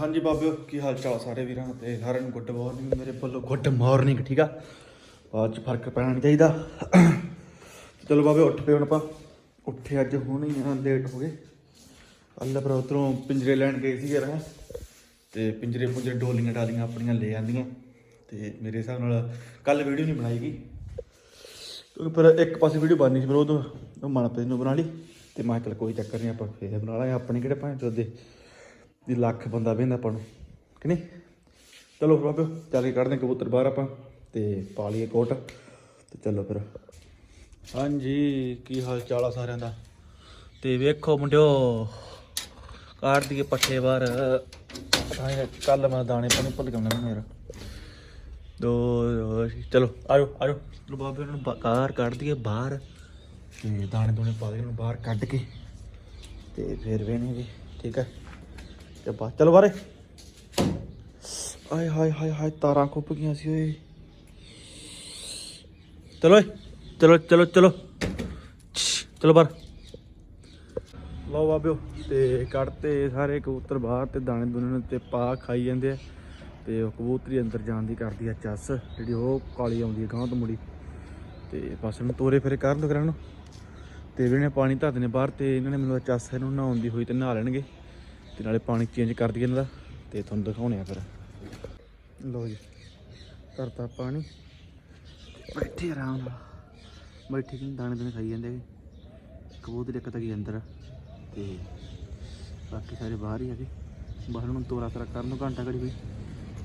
ਹਾਂਜੀ ਬਾਬਿਓ, ਕੀ ਹਾਲ ਚਾਲ ਸਾਰੇ ਵੀਰਾਂ ਤੇ ਸਾਰਿਆਂ ਨੂੰ ਗੁੱਡ ਮਾਰਨਿੰਗ ਮੇਰੇ ਵੱਲੋਂ, ਗੁੱਡ ਮਾਰਨਿੰਗ ਠੀਕ ਆ? ਬਾਅਦ ਚ ਫ਼ਰਕ ਪੈਣਾ ਨਹੀਂ ਚਾਹੀਦਾ। ਚਲੋ ਬਾਬੇ ਉੱਠ ਪਏ ਹੁਣ ਆਪਾਂ। ਉੱਠੇ ਅੱਜ ਹੁਣ ਹੀ ਆ ਲੇਟ ਹੋ ਗਏ। ਅੱਲਾ ਪਰ ਉਧਰੋਂ ਪਿੰਜਰੇ ਲੈਣ ਗਏ ਸੀ ਯਾਰ ਤੇ ਪਿੰਜਰੇ ਪੁੰਜਰੇ ਡੋਲੀਆਂ ਡਾਲੀਆਂ ਆਪਣੀਆਂ ਲੈ ਆਂਦੀਆਂ। ਤੇ ਮੇਰੇ ਹਿਸਾਬ ਨਾਲ ਕੱਲ ਵੀਡੀਓ ਨਹੀਂ ਬਣਾਈ ਗਈ। ਕਿਉਂਕਿ ਪਰ ਇੱਕ ਪਾਸੇ ਵੀਡੀਓ ਬਣਨੀ ਸੀ ਪਰ ਉਹ ਤੋਂ ਮਨਪ੍ਰੀਤ ਨੂੰ ਬਣਾ ਲਈ। ਤੇ ਮੈਂ ਕਿਹਾ ਕੋਈ ਚੱਕਰ ਨਹੀਂ, ਆਪਾਂ ਫੇਰ ਬਣਾ ਲਾਂਗੇ। ਆਪਣੇ ਕਿਹੜੇ ਭਾਂ ਦੇ ਦੀ ਲੱਖ ਬੰਦਾ ਵੇਂਦਾ ਆਪਾਂ ਨੂੰ, ਕਿ ਨਹੀਂ? ਚਲੋ ਫਿਰ ਬਾਬਿਓ, ਚੱਲ ਕੇ ਕੱਢਦੇ ਕਬੂਤਰ ਬਾਹਰ ਆਪਾਂ ਤੇ ਪਾ ਲਈਏ ਕੋਟ ਤੇ ਚਲੋ ਫਿਰ। ਹਾਂਜੀ, ਕੀ ਹਾਲ ਚਾਲ ਆ ਸਾਰਿਆਂ ਦਾ? ਤੇ ਵੇਖੋ ਮੁੰਡਿਓ ਕਾੜ ਦੀਏ ਪੱਠੇ ਬਾਹਰ। ਆਏ ਕੱਲ ਮੈਂ ਦਾਣੇ ਪਾਣੀ ਭੁੱਲ ਗਿਆ ਮੈਨੂੰ ਯਾਰ। ਦੋ ਚਲੋ, ਆਜੋ ਆਜੋ। ਚਲੋ ਬਾਬੇ ਉਹਨਾਂ ਨੂੰ ਬਾ- ਕਾਰ ਕੱਢ ਦਈਏ ਬਾਹਰ ਤੇ ਦਾਣੇ ਦੂਣੇ ਪਾ ਦੇ ਉਹਨੂੰ ਬਾਹਰ ਕੱਢ ਕੇ ਤੇ ਫਿਰ ਵੇਣਗੇ ਠੀਕ ਹੈ ਤੇ ਬਾ ਚਲੋ ਬਾਰੇ ਆਏ ਹਾਏ ਹਾਏ ਹਾਏ, ਤਾਰਾਂ ਖੁੱਪ ਗਈਆਂ ਸੀ ਓਏ। ਚਲੋ ਓਏ, ਚਲੋ ਚਲੋ ਚਲੋ। ਚਲੋ ਬਾਹਰ। ਲਓ ਬਾਬਿਓ, ਤੇ ਕੱਢਤੇ ਸਾਰੇ ਕਬੂਤਰ ਬਾਹਰ ਤੇ ਦਾਣੇ ਦੁਨੇ ਨੂੰ ਤੇ ਪਾ ਖਾਈ ਜਾਂਦੇ ਆ। ਤੇ ਉਹ ਕਬੂਤਰੀ ਅੰਦਰ ਜਾਣ ਦੀ ਕਰਦੀ ਆ ਚੱਸ, ਜਿਹੜੀ ਉਹ ਕਾਲੀ ਆਉਂਦੀ ਹੈ ਗਾਂ ਤੋਂ ਮੁੜੀ। ਤੇ ਬਸ ਇਹਨੂੰ ਤੋਰੇ ਫੇਰੇ ਕਰਨ ਤੋਂ ਕਰਾਂ ਤੇ ਵੀ ਇਹਨੇ ਪਾਣੀ ਧਰ ਨੇ ਬਾਹਰ ਤੇ ਇਹਨਾਂ ਨੇ ਮੈਨੂੰ ਚੱਸ ਇਹਨੂੰ ਨਹਾਉਣ ਦੀ ਹੋਈ ਤੇ ਨਹਾ ਲੈਣਗੇ। ਤੇ ਨਾਲੇ ਪਾਣੀ ਚੇਂਜ ਕਰ ਦਈਏ ਇਹਨਾਂ ਦਾ, ਤੇ ਤੁਹਾਨੂੰ ਦਿਖਾਉਣੇ ਆ ਫਿਰ। ਲਓ ਜੀ ਕਰਤਾ ਪਾਣੀ। ਬੈਠੇ ਆਰਾਮ ਨਾਲ। ਬੈਠੇ ਕਿ ਦਾਣੇ ਦਾਣੇ ਖਾਈ ਜਾਂਦੇ ਕਬੂਤਰ ਇੱਕ ਤਾਂ ਕੀ ਅੰਦਰ ਆ ਤੇ ਬਾਕੀ ਸਾਰੇ ਬਾਹਰ ਹੀ ਆ ਆਗੇ ਬਾਹਰ ਨੂੰ ਤੋਰਾ ਤਰਾ ਕਰਨ ਨੂੰ ਘੰਟਾ ਘੜੀ ਕੋਈ।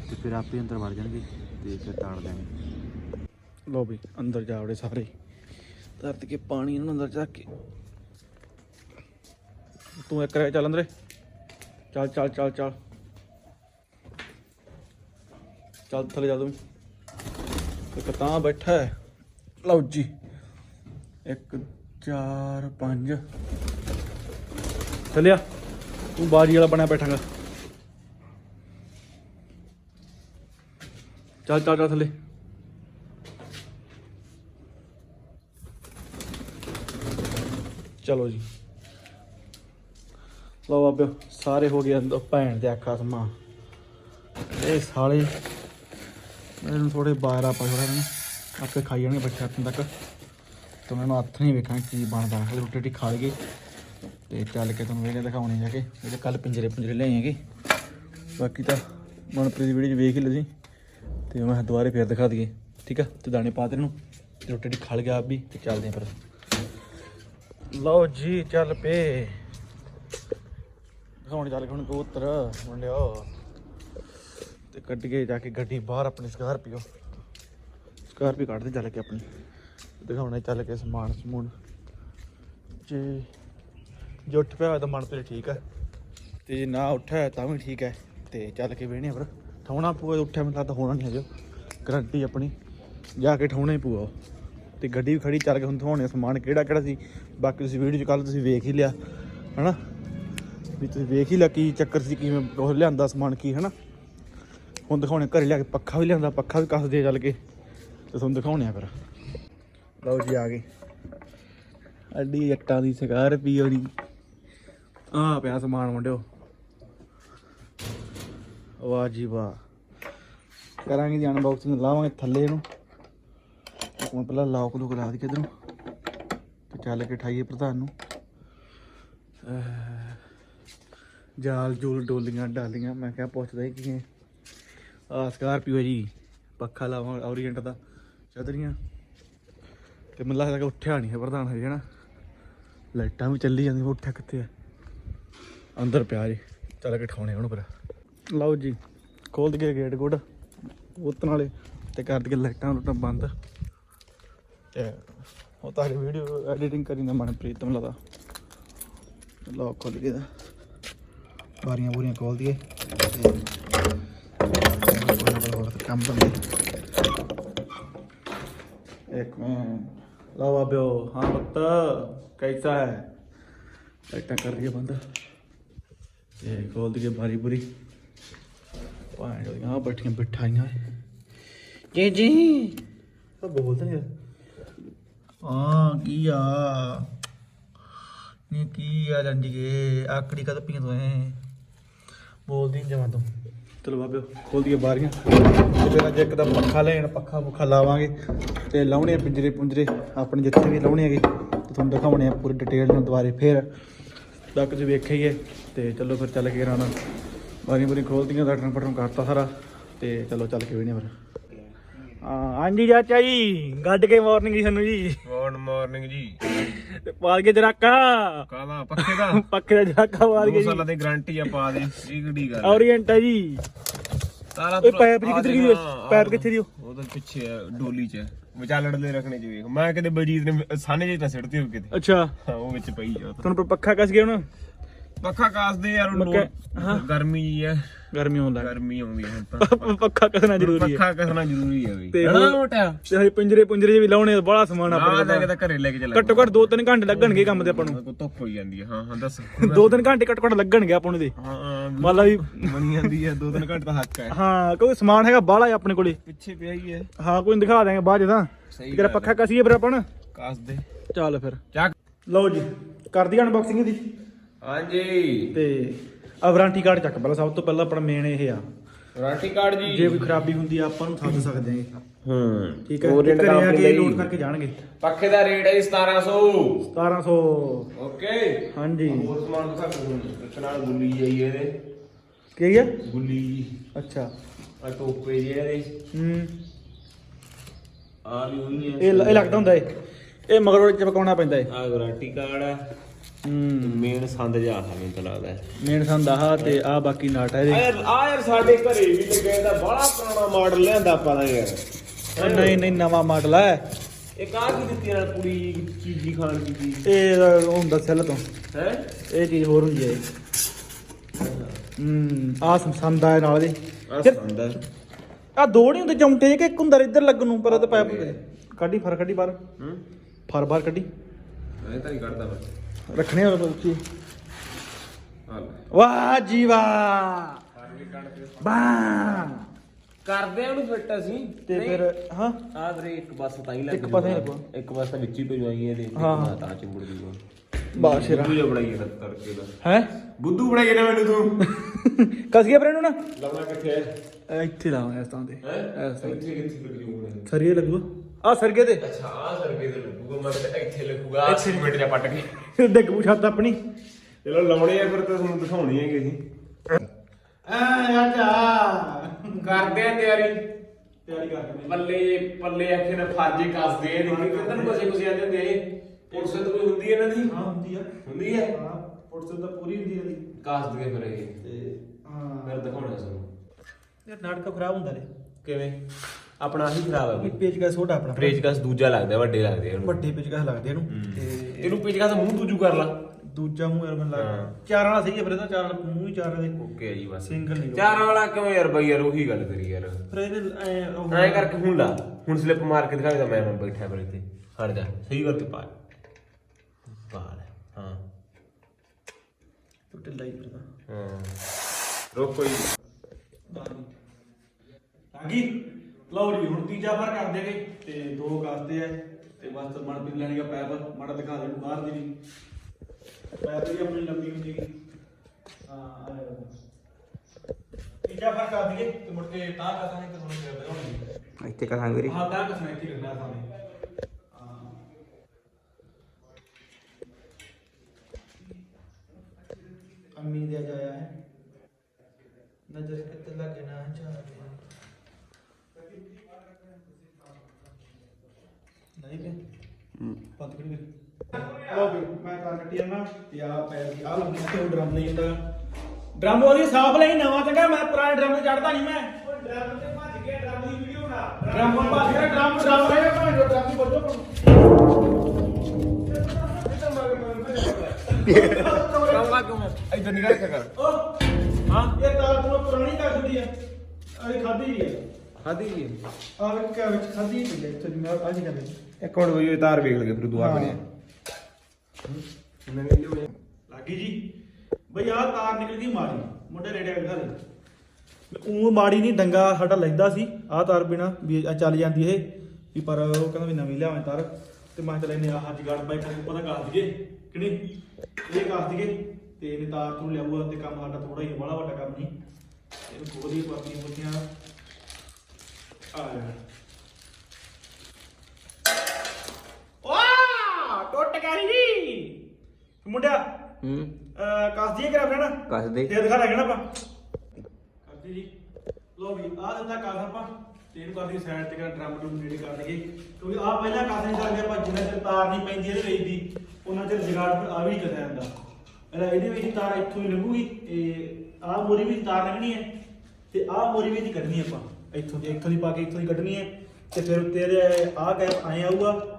ਤੇ ਫਿਰ ਆਪੇ ਅੰਦਰ ਵੜ ਜਾਣਗੇ, ਤੇ ਫਿਰ ਤਾੜ ਦੇਣਗੇ। ਲੋ ਵੀ, ਅੰਦਰ ਜਾ ਵੜੇ ਸਾਰੇ। ਧਰਤ ਕੇ ਪਾਣੀ ਇਹਨਾਂ ਨੂੰ ਅੰਦਰ ਚੱਕ ਕੇ। ਤੂੰ ਇੱਕ ਰਹਿ ਚੱਲ ਅੰਦਰੇ। ਚੱਲ ਚੱਲ ਚੱਲ ਚੱਲ ਚੱਲ ਥੱਲੇ ਜਾ ਤੂੰ ਇੱਕ ਤਾਂ ਬੈਠਾ ਹੈ ਲਓ ਜੀ ਇੱਕ ਚਾਰ ਪੰਜ ਚੱਲਿਆ ਤੂੰ ਬਾਜੀ ਵਾਲਾ ਬਣਿਆ ਬੈਠਾਂਗਾ ਚੱਲ ਚੱਲ ਚੱਲ ਥੱਲੇ ਚਲੋ ਜੀ ਲਓ ਬਾਬਿਓ ਸਾਰੇ ਹੋ ਗਏ ਅੰਦਰ ਭੈਣ ਦੇ ਆਖਾ ਸਮਾ। ਇਹ ਸਾਲੇ, ਇਹਨੂੰ ਥੋੜੇ ਬਾਹਰ ਆ ਥੋੜਾ ਨੂੰ ਆਪੇ ਖਾਈ ਜਾਣਗੇ ਬੱਚੇ ਹੱਥਾਂ ਤੱਕ। ਤੇ ਉਹਨਾਂ ਨੂੰ ਹੱਥ ਨਹੀਂ ਵੇਖਣਾ ਕੀ ਬਣਦਾ। ਰੋਟੀ ਰੋਟੀ ਖਾ ਲਈਏ। ਤੇ ਚੱਲ ਕੇ ਤੁਹਾਨੂੰ ਵੇਲੇ ਦਿਖਾਉਣੇ ਜਾ ਕੇ। ਜਿਹੜੇ ਕੱਲ ਪਿੰਜਰੇ ਪਿੰਜਰੇ ਲਿਆਏ ਹੈਗੇ ਬਾਕੀ ਤਾਂ ਮਨਪ੍ਰੀਤ ਦੀ ਵੀਡੀਓ 'ਚ ਵੇਖ ਹੀ ਲਓ ਜੀ ਤੇ ਮੈਂ ਦੁਬਾਰੇ ਫੇਰ ਦਿਖਾ ਦਈਏ। ਠੀਕ ਆ? ਤੇ ਦਾਣੇ ਪਾ ਦੇ ਨੂੰ ਰੋਟੀ ਰੋਟੀ ਖਾ ਲਿਆ ਆਪ ਵੀ। ਤੇ ਚੱਲਦੇ ਆਂ ਫਿਰ। ਲਓ ਜੀ, ਚੱਲ ਪਏ। ਦਿਖਾਉਣ ਚੱਲ ਗਏ ਹੁਣ ਕਬੂਤਰ, ਮੁੰਡਿਓ। ਤੇ ਕੱਢ ਕੇ ਜਾ ਕੇ ਗੱਡੀ ਬਾਹਰ ਆਪਣੀ ਸਕਾਰਪੀਓ। ਸਕਾਰਪੀਓ ਕੱਢਦੇ ਚੱਲ ਕੇ ਆਪਣੀ। ਦਿਖਾਉਣੇ ਚੱਲ ਕੇ ਸਮਾਨ ਸਮੂਨ। ਜੇ ਜੇ ਉੱਠ ਪਿਆ ਹੋਇਆ ਤਾਂ ਮਨ ਤੇ ਠੀਕ ਹੈ ਤੇ ਜੇ ਨਾ ਉੱਠਿਆ ਹੋਇਆ ਤਾਂ ਵੀ ਠੀਕ ਹੈ ਤੇ ਚੱਲ ਕੇ ਵੇਹਣੇ ਪਰ ਠਾਉਣਾ ਪੂਆ ਉੱਠਿਆ ਮੈਨੂੰ ਤਾਂ ਹੋਣਾ ਨਹੀਂ ਹਜੇ। ਗਰੰਟੀ ਆਪਣੀ। ਜਾ ਕੇ ਠਾਉਣਾ ਹੀ ਪੂਆ ਤੇ ਗੱਡੀ ਵੀ ਖੜੀ ਚੱਲ ਕੇ ਹੁਣ ਦਿਖਾਉਣੇ ਸਮਾਨ ਕਿਹੜਾ ਕਿਹੜਾ ਸੀ। ਬਾਕੀ ਤੁਸੀਂ ਵੀਡੀਓ 'ਚ ਕੱਲ ਤੁਸੀਂ ਵੇਖ ਹੀ ਲਿਆ। ਹਨਾ? ਵੀ ਤੁਸੀਂ ਵੇਖ ਹੀ ਲਿਆ ਕੀ ਚੱਕਰ ਸੀ, ਕਿਵੇਂ ਉਹ ਲਿਆਂਦਾ ਸਮਾਨ ਕੀ, ਹਨਾ? ਹੁਣ ਦਿਖਾਉਣੇ, ਘਰੇ ਲਿਆ ਕੇ ਪੱਖਾ ਵੀ ਲਿਆਂਦਾ, ਪੱਖਾ ਵੀ ਕੱਸਦੇ ਚੱਲ ਕੇ। ਤੇ ਤੁਹਾਨੂੰ ਦਿਖਾਉਣੇ ਆ ਫਿਰ। ਲਓ ਜੀ, ਆ ਗਏ। ਅੱਡੀ ਜੱਟਾਂ ਦੀ ਸ਼ਿਕਾਰ ਸਕਾਰਪੀਓ ਦੀ ਆ ਪਿਆ ਸਮਾਨ ਮੁੰਡਿਓ। ਵਾਹ ਜੀ ਵਾਹ। ਕਰਾਂਗੇ ਜੀ ਅਨਬਾਕਸਿੰਗ ਲਾਵਾਂਗੇ ਥੱਲੇ ਨੂੰ ਹੁਣ ਪਹਿਲਾਂ ਲੌਕ ਲੁਕ ਲਾ ਦੇ ਕਿਧਰੋਂ ਤੇ ਚੱਲ ਕੇ ਠਾਈਏ ਪ੍ਰਧਾਨ ਨੂੰ। ਜਾਲ ਜੂਲ ਡੋਲੀਆਂ ਡਾਲੀਆਂ, ਮੈਂ ਕਿਹਾ ਪੁੱਛਦਾ ਹੀ ਕੀ ਹੈ ਆ ਸਕਾਰਪੀਓ ਜੀ, ਪੱਖਾ ਲਾਵਾਂ ਓਰੀਐਂਟ ਦਾ ਚਦਰੀਆਂ ਤੇ ਮੈਨੂੰ ਲੱਗਦਾ ਕਿ ਉੱਠਿਆ ਨਹੀਂ ਹੈ ਪ੍ਰਧਾਨ ਹਜੇ ਨਾ ਲਾਈਟਾਂ ਵੀ ਚੱਲੀ ਜਾਂਦੀਆਂ ਉੱਠਿਆ ਕਿੱਥੇ ਆ? ਅੰਦਰ ਪਿਆ ਜੀ, ਚੱਲ ਕੇ ਠਾਉਣੇ ਹੁਣ ਫਿਰ। ਲਓ ਜੀ ਖੋਲ ਦਈਏ ਗੇਟ ਗੁੱਡ ਉਤਨ ਵਾਲੇ, ਤੇ ਕਰ ਦਈਏ ਲਾਈਟਾਂ ਲੁੱਟਾਂ ਬੰਦ। ਤੇ ਉਹ ਤਾਂ ਵੀਡੀਓ ਐਡੀਟਿੰਗ ਕਰੀ ਨਾ ਮਨਪ੍ਰੀਤ ਨੂੰ ਲੱਗਦਾ। ਲਓ ਖੋਲ ਕੇ ਦਾ ਬਾਰੀਆਂ ਬੂਰੀਆਂ ਖੋਲ ਦਈਏ ਕੰਮ ਬੰਦੇ ਇੱਕ ਮਿੰਟ। ਲਓ ਬਾਬਿਓ, ਹਾਂ ਪੁੱਤ, ਕੈਸਾ ਹੈ? ਲਾਈਟਾਂ ਕਰ ਦਈਏ ਬੰਦ। ਤੇ ਖੋਲ ਦਈਏ ਬਾਰੀ। ਬੁਰੀ ਪਾਣ ਆ ਬੈਠੀਆਂ ਬਿਠਾਈਆਂ। ਜੀ ਜੀ। ਉਹ ਬੋਲਦਾ ਯਾਰ ਆ ਕੀ ਆ? ਨੀ, ਕੀ ਆ ਰੰਜੀਏ ਆਕੜੀ ਕਦ ਪੀਂ ਤੋਏ ਬੋਲਦੀ ਨਹੀਂ ਜਮਾ ਤੂੰ। ਚਲੋ ਬਾਬਿਓ ਖੋਲ ਦਈਏ ਬਾਰੀਆਂ। ਤੇ ਫਿਰ ਅੱਜ ਇੱਕ ਦਾ ਪੱਖਾ ਲੈਣ, ਪੱਖਾ ਪੁੱਖਾ ਲਾਵਾਂਗੇ। ਤੇ ਲਾਉਣੇ ਆ ਪਿੰਜਰੇ ਪੁੰਜਰੇ, ਆਪਣੇ ਜਿੱਥੇ ਵੀ ਲਾਉਣੇ ਹੈਗੇ। ਤੇ ਤੁਹਾਨੂੰ ਦਿਖਾਉਣੇ ਆ ਪੂਰੀ ਡਿਟੇਲ ਨਾਲ ਦੁਬਾਰੇ ਫਿਰ। ਤੱਕ ਜੇ ਵੇਖਿਆ ਹੀ ਤੇ ਚਲੋ ਫਿਰ ਚੱਲ ਕੇ ਰਾਣਾ। ਬਾਰੀਆਂ ਬੁਰੀਆਂ ਖੋਲਦੀਆਂ ਦਟਣ ਪਟਣ ਕਰਤਾ ਸਾਰਾ। ਤੇ ਚਲੋ ਚੱਲ ਕੇ ਵੀ ਨਹੀਂ ਫਿਰ। ਹਾਂ ਹਾਂਜੀ ਚਾਚਾ ਜੀ ਗੱਡ ਕੇ ਮਾਰਨਿੰਗ ਜੀ ਸਾਨੂੰ ਜੀ। ਗੁੱਡ ਮਾਰਨਿੰਗ ਜੀ। ਤੇ ਪਾਲ ਕੇ ਜਰਾਕਾ। ਕਾਲਾ ਪੱਖੇ ਦਾ? ਪੱਕੇ ਦਾ ਜਰਾਕਾ ਪਾਲ ਕੇ ਜੀ। ਸਾਲਾਂ ਦੀ ਗਾਰੰਟੀ ਆ ਪਾ ਦੇ ਇਹ ਕਿਹੜੀ ਗੱਲ ਓਰੀਐਂਟ ਹੈ ਜੀ। ਤਾਰਾ ਓਏ ਪੈਪ ਜੀ ਕਿੱਧਰ ਗਈ ਪੈਪ ਕਿੱਥੇ ਦੀ ਉਹ? ਉਹ ਤਾਂ ਪਿੱਛੇ ਆ ਡੋਲੀ 'ਚ। ਵਿਚਾਲੜ ਦੇ ਰੱਖਣੇ 'ਚ ਵੇਖ। ਮੈਂ ਕਿਤੇ ਬਲਜੀਤ ਨੇ ਸਾਨੇ ਜਿਹੀ ਤਾਂ ਸਿੱਟਤੀ ਹੋ ਕਿਤੇ। ਅੱਛਾ। ਹਾਂ ਉਹ ਵਿੱਚ ਪਈ ਆ ਉਹ ਤਾਂ। ਤੁਹਾਨੂੰ ਪੱਖਾ ਕਸ ਗਿਆ ਹੁਣ? ਪੱਖਾ ਕਾਸਦੇ ਯਾਰ ਉਹ ਮੱਕਾ- ਲੋੜ- ਹਾਂ। ਗਰਮੀ ਜੀ ਆ। ਗਰਮੀ ਆਉਣ ਲੱਗ ਗਰਮੀ ਆਉਂਦੀ ਹੈ ਹੁਣ ਤਾਂ। ਪੱਖਾ ਕਸਣਾ ਜ਼ਰੂਰੀ ਹੈ ਪੱਖਾ ਕਸਣਾ ਜ਼ਰੂਰੀ ਹੈ ਬਈ। ਤੇ ਹਣਾ ਮੋਟਾ? ਤੇ ਹਜੇ ਪਿੰਜਰੇ ਪੁੰਜਰੇ 'ਚ ਵੀ ਲਾਉਣੇ ਬੜਾ ਸਮਾਨ ਆ ਆਪਣੇ ਜਾ ਕੇ ਤਾਂ ਘਰੇ ਲੈ ਕੇ ਚੱਲ ਘੱਟੋ ਘੱਟ 2-3 ਘੰਟੇ ਲੱਗਣਗੇ ਕੰਮ ਤੇ ਆਪਾਂ ਨੂੰ। ਕੋ ਧੁੱਪ ਹੋਈ ਜਾਂਦੀ ਹੈ ਹਾਂ ਹਾਂ ਦੱਸ। 2-3 ਘੰਟੇ ਘੱਟੋ ਘੱਟ ਲੱਗਣਗੇ ਆਪਾਂ ਨੂੰ ਦੇ ਹਾਂ ਮੰਨ ਲਾ ਵੀ ਬਣੀ ਜਾਂਦੀ ਹੈ ਦੋ ਤਿੰਨ ਘੰਟੇ ਦਾ ਹੱਕ ਹੈ ਹਾਂ ਕਿਉਂਕਿ ਸਮਾਨ ਹੈਗਾ ਬਾਹਲਾ ਆਪਣੇ ਕੋਲੇ। ਪਿੱਛੇ ਪਿਆ ਹੀ ਹੈ ਹਾਂ ਕੋਈ ਨੀ ਦਿਖਾ ਦਾਂਗੇ ਬਾਅਦ 'ਚ ਤਾਂ। ਸਹੀ ਤੇਰਾ ਪੱਖਾ ਕਸੀਏ ਫਿਰ ਆਪਾਂ ਨਾ। ਕਾਸ ਦੇ। ਚੱਲ ਫਿਰ। ਚੱਕ। ਲਓ ਜੀ ਕਰਦੀ ਅਨਬਾਕਸਿੰਗ ਦੀ ਹਾਂਜੀ। ਤੇ ਆ ਵਾਰੰਟੀ ਕਾਰਡ ਚੱਕ ਪਹਿਲਾਂ ਸਭ ਤੋਂ ਪਹਿਲਾਂ ਆਪਣਾ ਮੇਨ ਇਹ ਆ। ਵਾਰੰਟੀ ਕਾਰਡ ਜੇ। ਕੋਈ ਖਰਾਬੀ ਹੁੰਦੀ ਆ ਆਪਾਂ ਨੂੰ ਸੱਦ ਸਕਦੇ ਹਾਂ ਹੂੰ। ਠੀਕ ਹੈ ਘਰੇ ਆ ਕੇ ਲੋਡ ਕਰਕੇ ਜਾਣਗੇ। ਪੱਖੇ ਦਾ ਰੇਟ ਹੈ 1700 1700 ਓਕੇ। ਹਾਂਜੀ। ਹੋਰ ਸਮਾਨ ਕੇ ਇੱਕ ਨਾਲ ਗੁੱਲੀ ਜਾਈ ਇਹਦੇ। ਕੀ ਹੈ ਗੁੱਲੀ ਅੱਛਾ। ਆ ਟੋਪੇ ਜੇ ਇਹਦੇ। ਹੂੰ। ਆ ਵੀ ਹੋਈ ਹੈ ਇਹ ਇਹ ਲੱਗਦਾ ਹੁੰਦਾ ਏ ਇਹ ਮਗਰੋਂ ਚਪਕਾਉਣਾ ਪੈਂਦਾ ਏ। ਆ ਵਾਰੰਟੀ ਕਾਰਡ ਹੈ। ਹੂੰ ਮੇਨ ਸੰਦ ਜਾ ਆ ਮੈਨੂੰ ਤਾਂ ਲੱਗਦਾ ਹੈ ਮੇਨ ਸੰਦ ਆਹ ਤੇ ਆ ਬਾਕੀ ਨਾਟ ਹੈ ਆ ਇਹਦੇ। ਯਾਰ ਆ ਯਾਰ ਸਾਡੇ ਘਰੇ ਵੀ ਲੱਗੇ ਦਾ ਬੜਾ ਪੁਰਾਣਾ ਮਾਡਲ ਲਿਆਂਦਾ ਆਪਾਂ ਦਾ ਯਾਰ। ਉਹ ਨਹੀਂ ਨਹੀਂ ਨਵਾਂ ਮਾਡਲ ਹੈ ਇਹ ਕਾਹ ਕੀ ਦਿੱਤੀ ਨਾਲ ਕੁੜੀ ਚੀਜ਼ੀ ਖਾਣ ਦੀ ਚੀਜ਼? ਇਹ ਹੁੰਦਾ ਸੈੱਲ ਤੋਂ। ਹੈ? ਇਹ ਚੀਜ਼ ਹੋਰ ਹੁੰਦੀ ਹੈ ਹੂੰ ਆ ਸੰਦ ਆ ਨਾਲ ਦੇ। ਆ ਸੰਦ ਆ। ਦੋ ਨਹੀਂ ਹੁੰਦੇ ਚਮਟੇ ਕਿ ਇੱਕ ਹੁੰਦਾ ਇੱਧਰ ਲੱਗਣ ਨੂੰ ਪਰ ਉਹ ਤਾਂ ਪੈਪ ਹੁੰਦੇ ਕੱਢੀ ਫਰ ਕੱਢੀ ਬਾਹਰ। ਹੂੰ। ਫਰ ਬਾਹਰ ਕੱਢੀ। ਇਹ ਤਾਂ ਨਹੀਂ ਕੱਢਦਾ ਮੈਂ ਰੱਖਣੇ ਆ ਉੱਚੀ। ਹਾਲ ਵਾਹ ਜੀ ਵਾਹ। ਵਾਹ ਕਰਦੇ ਆ ਉਹਨੂੰ ਫਿੱਟ ਅਸੀਂ। ਤੇ ਫਿਰ ਹਾਂ। ਆ ਵੀਰੇ ਇੱਕ ਪਾਸ ਤਾਂ ਹੀ ਲੱਗ ਇੱਕ ਪਾਸੇ। ਲੱਗੂਗਾ। ਇੱਕ ਪਾਸੇ ਤਾਂ ਵਿੱਚ ਹੀ ਪਈ ਇਹਦੇ ਇੱਕ ਹਾਂ। ਪਾਸਾ ਤਾਂ ਚਿੰਬੜ ਜੂਗਾ। ਬਾ ਸ਼ੇਰਾ। ਬੁੱਧੂ ਜਿਹਾ ਬਣਾਈ ਜਾਂਦਾ ਤੜਕੇ ਦਾ। ਹੈ? ਬੁੱਧੂ ਬਣਾਈ ਜਾਂਦਾ ਮੈਨੂੰ ਤੂੰ। ਕਸ ਗਿਆ ਫਿਰ ਇਹਨੂੰ ਨਾ? ਲਾਉਣਾ ਕਿੱਥੇ ਹੈ? ਇੱਥੇ ਲਾਵਾਂ ਇਸ ਤਾਂ ਤੇ ਹੈ? ਇਸ ਤਾਂ ਇੱਥੇ ਕਿੱਥੇ ਲੱਗ ਜੂਗਾ ਸਰੀਏ ਲੱਗੂਗਾ। ਆ ਸਰਗੇ ਤੇ ਅੱਛਾ ਆ ਸਰਵੇ ਤੇ ਲੱਗੂਗਾ ਮੈਂ ਕਿਹਾ ਇੱਥੇ ਲੱਗੂਗਾ ਆ ਸੀਮੈਂਟ ਜਿਹਾ ਪੱਟ ਕੇ। ਡਿੱਗ ਪੂ ਛੱਤ ਆਪਣੀ। ਚਲੋ ਲਾਉਣੇ ਆ ਫਿਰ ਤਾਂ ਤੁਹਾਨੂੰ ਦਿਖਾਉਣੀ ਹੈਗੀ ਅਸੀਂ। ਆ ਅੱਛਾ ਕਰਦੇ ਆ ਤਿਆਰੀ। ਤਿਆਰੀ ਕਰ ਪੱਲੇ ਪੱਲੇ ਆਖੇ ਨਾ ਫਾਜੇ ਕੱਸਦੇ ਆ। ਨਹੀਂ ਕਿੰਨਾਂ ਨੂੰ। ਕੋਸੇ ਕੋਸੇ ਆਂਦੇ ਹੁੰਦੇ ਪੁਲਿਸ ਤਾਂ ਕੋਈ ਹੁੰਦੀ ਇਹਨਾਂ ਦੀ? ਹਾਂ ਹੁੰਦੀ ਆ। ਹੁੰਦੀ ਹੈ ਹਾਂ ਪੁਲਿਸ ਤਾਂ ਪੂਰੀ ਹੁੰਦੀ ਆ ਦੀ। ਕੱਸਦੇ ਫਿਰ ਇਹ। ਤੇ ਹਾਂ। ਫਿਰ ਦਿਖਾਉਣਾ ਸਾਨੂੰ ਯਾਰ ਨਾਟਕ ਖਰਾਬ ਹੁੰਦਾ ਰੇ। ਕਿਵੇਂ? ਆਪਣਾ ਆਹੀ ਖਰਾਬ ਹੈ ਪੇਜ ਕਾ ਛੋਟਾ ਆਪਣਾ। ਪ੍ਰੇਜਕਸ ਦੂਜਾ ਲੱਗਦਾ ਵੱਡੇ ਲੱਗਦੇ ਆ ਇਹਨੂੰ ਵੱਡੇ ਪੇਜ ਕਾ ਲੱਗਦੇ ਇਹਨੂੰ ਤੇ ਇਹਨੂੰ ਪ੍ਰੇਜਕਸ ਮੂੰਹ ਦੂਜੂ ਕਰ ਲਾ। ਦੂਜਾ ਮੂੰਹ ਯਾਰ ਮੈਨੂੰ। ਲੱਗਦਾ। ਚਾਰਾਂ ਵਾਲਾ ਸਹੀ ਹੈ ਫਿਰ ਇਹਦਾ ਚਾਰਾਂ ਵਾਲਾ ਮੂੰਹ ਹੀ ਚਾਰਾਂ ਦੇ ਓਕੇ ਜੀ ਬਸ। ਸਿੰਗਲ ਨਹੀਂ ਚਾਰਾਂ ਵਾਲਾ ਕਿਵੇਂ ਯਾਰ ਬਈ ਯਾਰ ਉਹੀ ਗੱਲ ਕਰੀ ਯਾਰ। ਫਿਰ ਇਹਦੇ ਐ ਐਂ ਕਰਕੇ ਹੁਣ ਲਾ। ਹੁਣ ਸਲਿੱਪ ਮਾਰ ਕੇ ਦਿਖਾਏਗਾ ਮੈਂ ਮੈਂ ਬੈਠਾ ਪਰ ਇੱਥੇ। ਹਟ ਜਾ। ਸਹੀ ਕਰਕੇ ਪਾ। ਪਾ ਹਾਂ। ਤੂੰ ਢਿੱਲਾ ਹੀ ਫਿਰਦਾ ਹਾਂ। ਰੋਕੋ ਜੀ ਆਗੀ ਲਓ ਜੀ ਹੁਣ ਤੀਜਾ ਵਾਰ ਕਰ ਦੇਗੇ। ਤੇ ਦੋ ਕਰਦੇ ਆ। ਤੇ ਬਸ ਮਨਪ੍ਰੀਤ ਲੈਣੀਗਾ ਪੈਪ। ਮਾੜਾ ਦਿਖਾ ਦੇ ਬਾਹਰ ਦੀ ਵੀ। ਪੈਪ ਵੀ ਆਪਣੀ ਲੰਬੀ ਹੁੰਦੀ ਹੈ ਹਾਂ। ਤੀਜਾ ਵਾਰ ਕਰ ਦਈਏ ਤੇ ਮੁੜ ਕੇ ਤਾਂ ਕਸਾਂਗੇ ਤੇ ਤੁਹਾਨੂੰ ਫਿਰ ਦਿਖਾਉਣਗੇ ਇੱਥੇ ਕਰਾਂਗੇ ਵੀਰੇ। ਹਾਂ ਤਾਂ ਕਸਣਾ ਇੱਥੇ ਕਰਨਾ ਸਾਹਮਣੇ ਹਾਂ। ਅੰਮੀ ਦੇ ਜਾਇਆ ਹੈ। ਨਜ਼ਰ ਕਿਤੇ ਲੱਗੇ ਨਾ ਨਹੀਂ ਕਿ ਬੰਦ ਕਰੀ ਲੋ ਵੀ ਮੈਂ ਤਾਂ ਕੱਟੀ ਨਾ ਤੇ ਆ ਪੈਰ ਦੀ ਆ ਲੰਮੀ ਤੇ ਉਹ ਡਰਮ ਨਹੀਂ ਹੁੰਦਾ ਡਰਮ ਉਹਦੀ ਸਾਫ਼ ਲਈ ਨਵਾਂ ਚੰਗਾ ਮੈਂ ਪੁਰਾਣੇ ਡਰਮ ਤੇ ਚੜਦਾ ਨਹੀਂ ਮੈਂ। ਡਰਮ ਤੇ ਭੱਜ ਗਿਆ ਡਰਮ ਦੀ ਵੀਡੀਓ ਬਣਾ। ਡਰਮ ਭੱਜ ਗਿਆ ਡਰਮ ਡਰਮ ਹੈ ਭਾਂ ਜੋ ਡਰਮ ਦੀ ਵੱਜੋ ਕਰਾਂਗਾ ਕਿਉਂ ਇੱਧਰ ਕੇ ਕਰ। ਹਾਂ? ਇਹ ਤਾਰ ਤੂੰ ਪੁਰਾਣੀ ਕਰ ਦਿੱਤੀ ਆ। ਅਰੇ ਖਾਦੀ ਹੀ ਹੈ ਖਾਦੀ ਜੀ ਆ। ਕਿਆ ਵਿੱਚ ਖਾਦੀ ਹੀ ਹੈ ਤੇ ਮੈਂ ਅੱਜ ਕਹਿੰਦੇ ਇੱਕ ਮਿੰਟ ਬਈ ਇਹ ਤਾਰ ਵੇਖ ਲਗੇ ਫਿਰ ਦੁਆ ਬਣਿਆ। ਲੱਗੀ ਜੀ ਬਈ ਆਹ ਤਾਰ ਨਿਕਲ ਗਈ ਮਾੜੀ ਮੁੰਡੇ ਰੇੜੇ ਕਰ ਘਰ। ਉਹ ਮਾੜੀ ਨਹੀਂ ਡੰਗਾ ਸਾਡਾ ਲੈਂਦਾ ਸੀ ਆਹ ਤਾਰ ਬਿਨਾ ਵੀ ਆ ਚੱਲ ਜਾਂਦੀ ਇਹ। ਵੀ ਪਰ ਉਹ ਕਹਿੰਦਾ ਵੀ ਨਵੀਂ ਲਿਆਵਾਂ ਤਾਰ। ਤੇ ਮੈਂ ਚਲੇ ਨੇ ਆਹ ਜਗੜ ਬਾਈ ਕਰਕੇ ਪਤਾ ਕਰ ਦਈਏ ਕਿ ਨਹੀਂ? ਇਹ ਕਰ ਦਈਏ। ਤੇ ਇਹਨੇ ਤਾਰ ਤੋਂ ਲਿਆਊਗਾ ਤੇ ਕੰਮ ਸਾਡਾ ਥੋੜਾ ਹੀ ਬੜਾ ਵੱਡਾ ਕੰਮ ਨਹੀਂ। ਇਹਨੂੰ ਖੋਦੀ ਪਾਤੀਆਂ ਪੁੱਤੀਆਂ ਆ ਗਿਆ ਗਈ ਜੀ। ਮੁੰਡਿਆ ਹੂੰ। ਅਹ, ਕੱਸ ਦੀਏ ਕਰਾ ਫਰੈਂਡ ਕੱਸ ਦੇ। ਇਹ ਦਿਖਾ ਲੈਣਾ ਆਪਾਂ। ਕਰਦੇ ਜੀ। ਲੋ ਵੀ ਆ ਦਿੱਤਾ ਕੱਸ ਆਪਾਂ। ਤੇ ਇਹਨੂੰ ਕਰਦੀ ਸਾਈਡ ਤੇ ਕਰ ਡਰਮ ਨੂੰ ਨੇੜੇ ਕਰ ਦਈਏ ਕਿਉਂਕਿ ਆ ਪਹਿਲਾਂ ਕੱਸ ਨਹੀਂ ਕਰਦੇ ਆਪਾਂ ਜਿੰਨਾ ਚਿਰ ਤਾਰ ਨਹੀਂ ਪੈਂਦੀ ਇਹਦੇ ਵਿੱਚ ਦੀ ਉਹਨਾਂ ਚਿਰ ਜਗਾੜ ਆ ਵੀ ਨਹੀਂ ਕਸਿਆ ਜਾਂਦਾ। ਇਹਦਾ ਇਹਦੇ ਵਿੱਚ ਤਾਰ ਇੱਥੋਂ ਹੀ ਲੱਗੂਗੀ ਇਹ ਆ ਮੋਰੀ ਵਿੱਚ ਤਾਰ ਲੱਗਣੀ ਹੈ ਤੇ ਆ ਮੋਰੀ ਵਿੱਚ ਹੀ ਕੱਢਣੀ ਆਪਾਂ। ਇੱਥੋਂ ਦੀ ਇੱਥੋਂ ਦੀ ਪਾ ਕੇ ਇੱਥੋਂ ਦੀ ਕੱਢਣੀ ਹੈ ਤੇ ਫਿਰ ਉੱਤੇ ਇਹਦੇ ਆ ਗੈਪ ਆਏ ਆਊਗਾ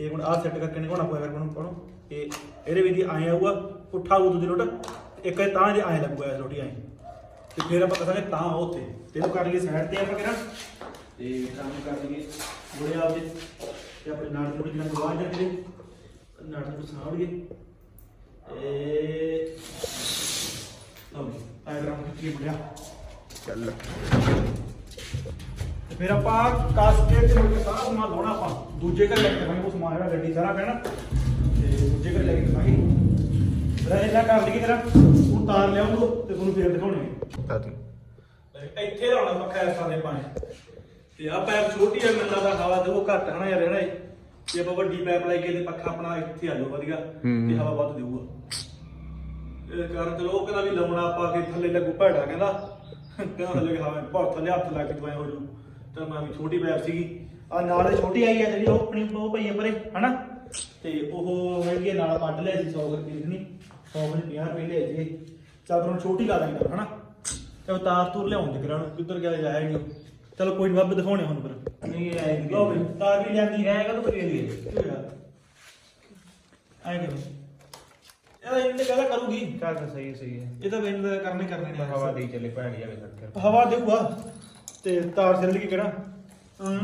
ਇਹ ਹੁਣ ਆ ਸੈੱਟ ਕਰਕੇ ਨਿਕਾਉਣਾ ਪਊਗਾ ਫਿਰ ਮੈਨੂੰ ਪੜੋ। ਇਹ ਇਹਦੇ ਵਿੱਚ ਆਏ ਆਊਗਾ, ਪੁੱਠਾ ਆਊ ਦੂਜੀ ਰੋਟ, ਇੱਕ ਇਹ ਤਾਂ ਇਹਦੇ ਆਏ ਲੱਗੂਗਾ ਇਸ ਰੋਟੀ ਆਏ ਤੇ ਫਿਰ ਆਪਾਂ ਕਸਾਂਗੇ ਤਾਂ ਉੱਥੇ। ਤੇ ਇਹਨੂੰ ਕਰ ਲਈਏ ਸਾਈਡ ਤੇ ਆਪਾਂ ਕਿਹੜਾ? ਤੇ ਕੰਮ ਕਰ ਲਈਏ ਬੁੜੇ ਆਪ ਦੇ ਤੇ ਆਪਣੇ ਨਾਲ ਥੋੜੀ ਜਿਹੀ ਗਵਾਹ ਜਾ ਕੇ ਨਾਲ ਨੂੰ ਸਾਂਭ ਲਈਏ। ਤੇ ਲਓ ਆਇਆ ਗ੍ਰਾਮ ਕਿੱਥੇ ਬੁੜਿਆ ਚੱਲ। ਤੇ ਫਿਰ ਆਪਾਂ ਕਾਸਕੇਟ ਦੇ ਮੁੜ ਕੇ ਸਾਰਾ ਸਮਾਨ ਲਾਉਣਾ ਆਪਾਂ। ਦੂਜੇ ਘਰ ਲੈ ਕੇ ਜਾਵਾਂਗੇ ਉਹ ਸਮਾਨ ਜਿਹੜਾ ਗੱਡੀ ਸਾਰਾ ਪੈਣਾ। ਤੇ ਦੂਜੇ ਘਰ ਲੈ ਕੇ ਜਾਵਾਂਗੇ ਫਿਰ ਇਹਨਾਂ ਕਰ ਲਈਏ ਤੇਰਾ ਉਹ ਤਾਰ ਲਿਆਉਂਦੋ ਤੇ ਤੁਹਾਨੂੰ ਫੇਰ ਦਿਖਾਉਣੇ ਦਾਦੀ ਇੱਥੇ ਲਾਉਣਾ ਪੱਖਾ ਇਸ ਤਰ੍ਹਾਂ ਦੇ ਪਾਣੀ। ਤੇ ਆ ਪੈਪ ਛੋਟੀ ਆ ਮੈਨੂੰ ਲੱਗਦਾ ਹਵਾ ਦੇ ਉਹ ਘੱਟ ਹਨਾ ਯਾਰ ਇਹਦਾ ਇਹ। ਜੇ ਆਪਾਂ ਵੱਡੀ ਪੈਪ ਲਾਈ ਕੇ ਤੇ ਪੱਖਾ ਆਪਣਾ ਇੱਥੇ ਆ ਜਾਊ ਵਧੀਆ। ਤੇ ਹਵਾ ਵੱਧ ਦੇਊਗਾ। ਇਹ ਕਾਰਨ ਚਲੋ ਉਹ ਕਹਿੰਦਾ ਵੀ ਲਾਉਣਾ ਆਪਾਂ ਕਿ ਥੱਲੇ ਲੱਗੂ ਭੈੜਾ ਕਹਿੰਦਾ। ਕਹਿੰਦਾ ਥੱਲੇ ਹਵਾ ਬਹੁਤ ਥੱਲੇ ਹੱਥ ਲਾ ਕੇ ਦਵਾਈ ਹੋ ਜੂ ਤਾਂ ਮੈਂ ਵੀ ਛੋਟੀ ਪੈਪ ਸੀਗੀ। ਆ ਨਾਲ ਛੋਟੀ ਆਈ ਆ ਜਿਹੜੀ ਉਹ ਆਪਣੀ ਉਹ ਪਈ ਆ ਪਰੇ ਹਨਾ? ਤੇ ਉਹ ਹੈਗੀ ਨਾਲ ਕੱਢ ਲਿਆ ਸੀ 100 ਰੁਪਏ ਦੀ ਨਹੀਂ 100 ਵਿੱਚ 50 ਰੁਪਏ ਲਿਆ ਸੀ ਚੱਲ ਫਿਰ ਹੁਣ ਛੋਟੀ ਲਾ ਦਾਂਗੇ ਹਨਾ? ਤੇ ਉਹ ਤਾਰ ਤੂਰ ਲਿਆਉਣ ਦੇ ਕਰਾਂ ਕਿੱਧਰ ਗਿਆ ਜਾਇਆ ਨਹੀਂ ਚਲੋ ਕੋਈ ਨੀ ਵੱਬ ਦਿਖਾਉਣੇ ਹੁਣ ਫਿਰ। ਨਹੀਂ ਆਏਗੀ ਲਓ ਵੀ ਤਾਰ ਵੀ ਲਿਆਂਦੀ ਐਂ ਕਦੋਂ ਕਰੀ ਜਾਂਦੀ ਹੈ? ਆਏ ਕਰੋ ਇਹ ਇੰਨੇ ਗੱਲ ਕਰੂਗੀ? ਚੱਲ ਸਹੀ ਸਹੀ ਹੈ। ਇਹ ਤਾਂ ਮੈਨੂੰ ਕਰਨੇ ਕਰਨੇ ਨੇ। ਹਵਾ ਦੇ ਚੱਲੇ ਭੈਣ ਜਾਵੇ ਸੜਕ ਹਵਾ ਦੇਊਗਾ। ਤੇ ਤਾਰ ਚੱਲ ਗਈ ਕਿਹੜਾ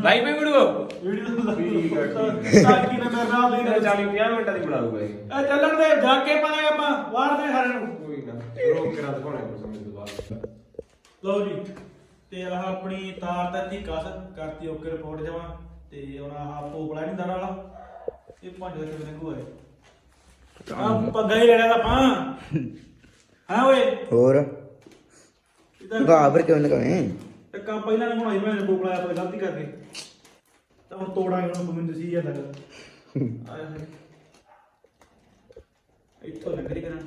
ਲਾਈਵ ਵੀ ਵੀਡੀਓ? ਵੀਡੀਓ ਠੀਕ ਠੀਕ ਸਾਕੀ ਨਾ ਮੇਰੇ ਨਾਲ ਦੇ 40 50 ਮਿੰਟਾਂ ਦੀ ਬਣਾ ਦੂਗਾ ਇਹ। ਇਹ ਚੱਲਣ ਦੇ ਜਾ ਕੇ ਪਾਏ ਆਪਾਂ ਵਾਰ ਦੇ ਸਾਰਿਆਂ ਨੂੰ। ਕੋਈ ਨਾ ਰੋਕ ਕੇ ਰੱਖ ਕੋਣੇ ਕੋ ਸਮਝ ਤੋਂ ਬਾਅਦ ਲਓ ਜੀ ਤੇ ਆਹ ਆਪਣੀ ਤਾਰ ਤਾਂ ਇੱਥੇ ਕਸ ਕਰਤੀ ਓਕੇ ਰਿਪੋਰਟ ਜਮਾ। ਤੇ ਹੁਣ ਆਹ ਪੋਪਲਾ ਨਹੀਂ ਦਾਣਾ ਵਾਲਾ। ਇਹ ਪੰਜ ਦੇ ਕਿਵੇਂ ਲੰਗੂ ਹੈ ਆ ਪੱਗਾ ਹੀ ਲੈਣਾ ਆਪਾਂ। ਹਾਂ ਓਏ? ਹੋਰ? ਇਹਦਾ ਗਾਬਰ ਕਿਉਂ ਨਾ ਕੰਮ ਪਹਿਲਾਂ ਨਹੀਂ ਬਣਾਈ ਮੈਂ ਪੋਪਲਾ ਆਪਾਂ ਗਲਤੀ ਕਰ ਗਏ ਤਾਂ ਹੁਣ ਤੋੜਾਂਗੇ ਹੁਣ ਮੈਨੂੰ ਦਸੀ ਜਾਂਦਾ ਆਇਆ ਇੱਥੋਂ ਕਰਾਂ।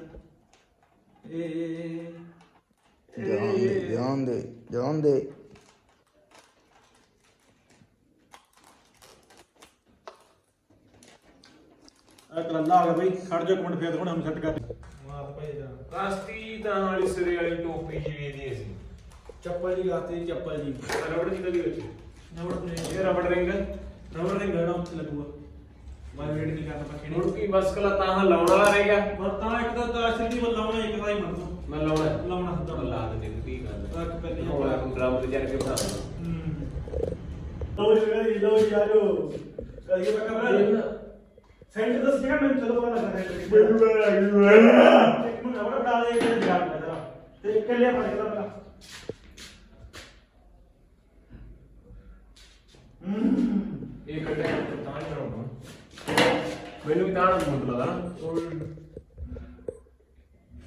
ਜਾਨ ਦੇ ਜਾਨ ਦੇ ਜਾਨ ਦੇ। ਆ ਕਰੰਦਾ ਆ ਗਿਆ ਬਈ ਖੜ ਜਾ ਇੱਕ ਮਿੰਟ ਫੇਰ ਹੁਣ ਸੈੱਟ ਕਰ ਮਾਰ ਪਏ ਜਾ ਰਾਸਤੀ ਤਾਂ ਵਾਲੀ ਸਿਰੇ ਵਾਲੀ ਟੋਪੀ ਜਿਹੀ ਦੀ ਸੀ। ਚੱਪਲ ਦੀ ਗਾਤੇ ਚੱਪਲ ਜੀ। ਰਬੜ ਜੀ ਦੀ ਵਿੱਚ ਨਵੜ ਨੇ ਇਹ ਰਬੜ ਰਿੰਗ ਰਬੜ ਦੇ ਗੜਾ ਉੱਥੇ ਲੱਗੂਗਾ। ਮੈਂ ਵੇਟ ਨਹੀਂ ਕਰਨਾ ਪੱਕੇ ਮੁੜ ਨਹੀਂ ਕੀ ਬਸ ਕਲਾ ਤਾਂ ਲਾਉਣ ਵਾਲਾ ਰਹਿ ਗਿਆ? ਵਰਤਾਂ ਇੱਕ ਤਾਂ ਤਾਸ਼ਰ ਦੀ ਲਾਉਣਾ ਇੱਕ ਤਾਂ ਹੀ ਮੰਨ ਦੋ ਮੈਂ ਲਾਉਣਾ। ਲਾਉਣਾ ਹੁੰਦਾ ਤਾਂ ਲਾ ਦੇ ਕੀ ਗੱਲ ਰੱਖ ਪਹਿਲੇ ਹੋਣਾ ਡਰਮ ਤੇ ਜੜ ਕੇ ਬਣਾ ਲੋ ਜੀ ਲੋ ਜੀ ਆਜੋ ਕਰੀਏ ਮੈਂ ਕਮਰਾ। ਸੈਂਟਰ ਦੱਸ ਜਗਾ ਮੈਨੂੰ ਚਲੋ ਪਤਾ ਲੱਗਾ ਹੈ ਇੱਕ ਨੂੰ ਰਬੜ ਬਣਾ ਦੇ ਇੱਕ ਜਾਣ ਦਾ ਤੇ ਇੱਕ ਲਿਆ ਫੜ ਕੇ ਪਹਿਲਾਂ ਹੂੰ ਇਹ ਕੱਢਿਆ ਤਾਂ ਨਹੀਂ ਬਣਾਉਣਾ ਮੈਨੂੰ ਵੀ ਤਾਂ ਮੁੱਦ ਲੱਗਦਾ ਨਾ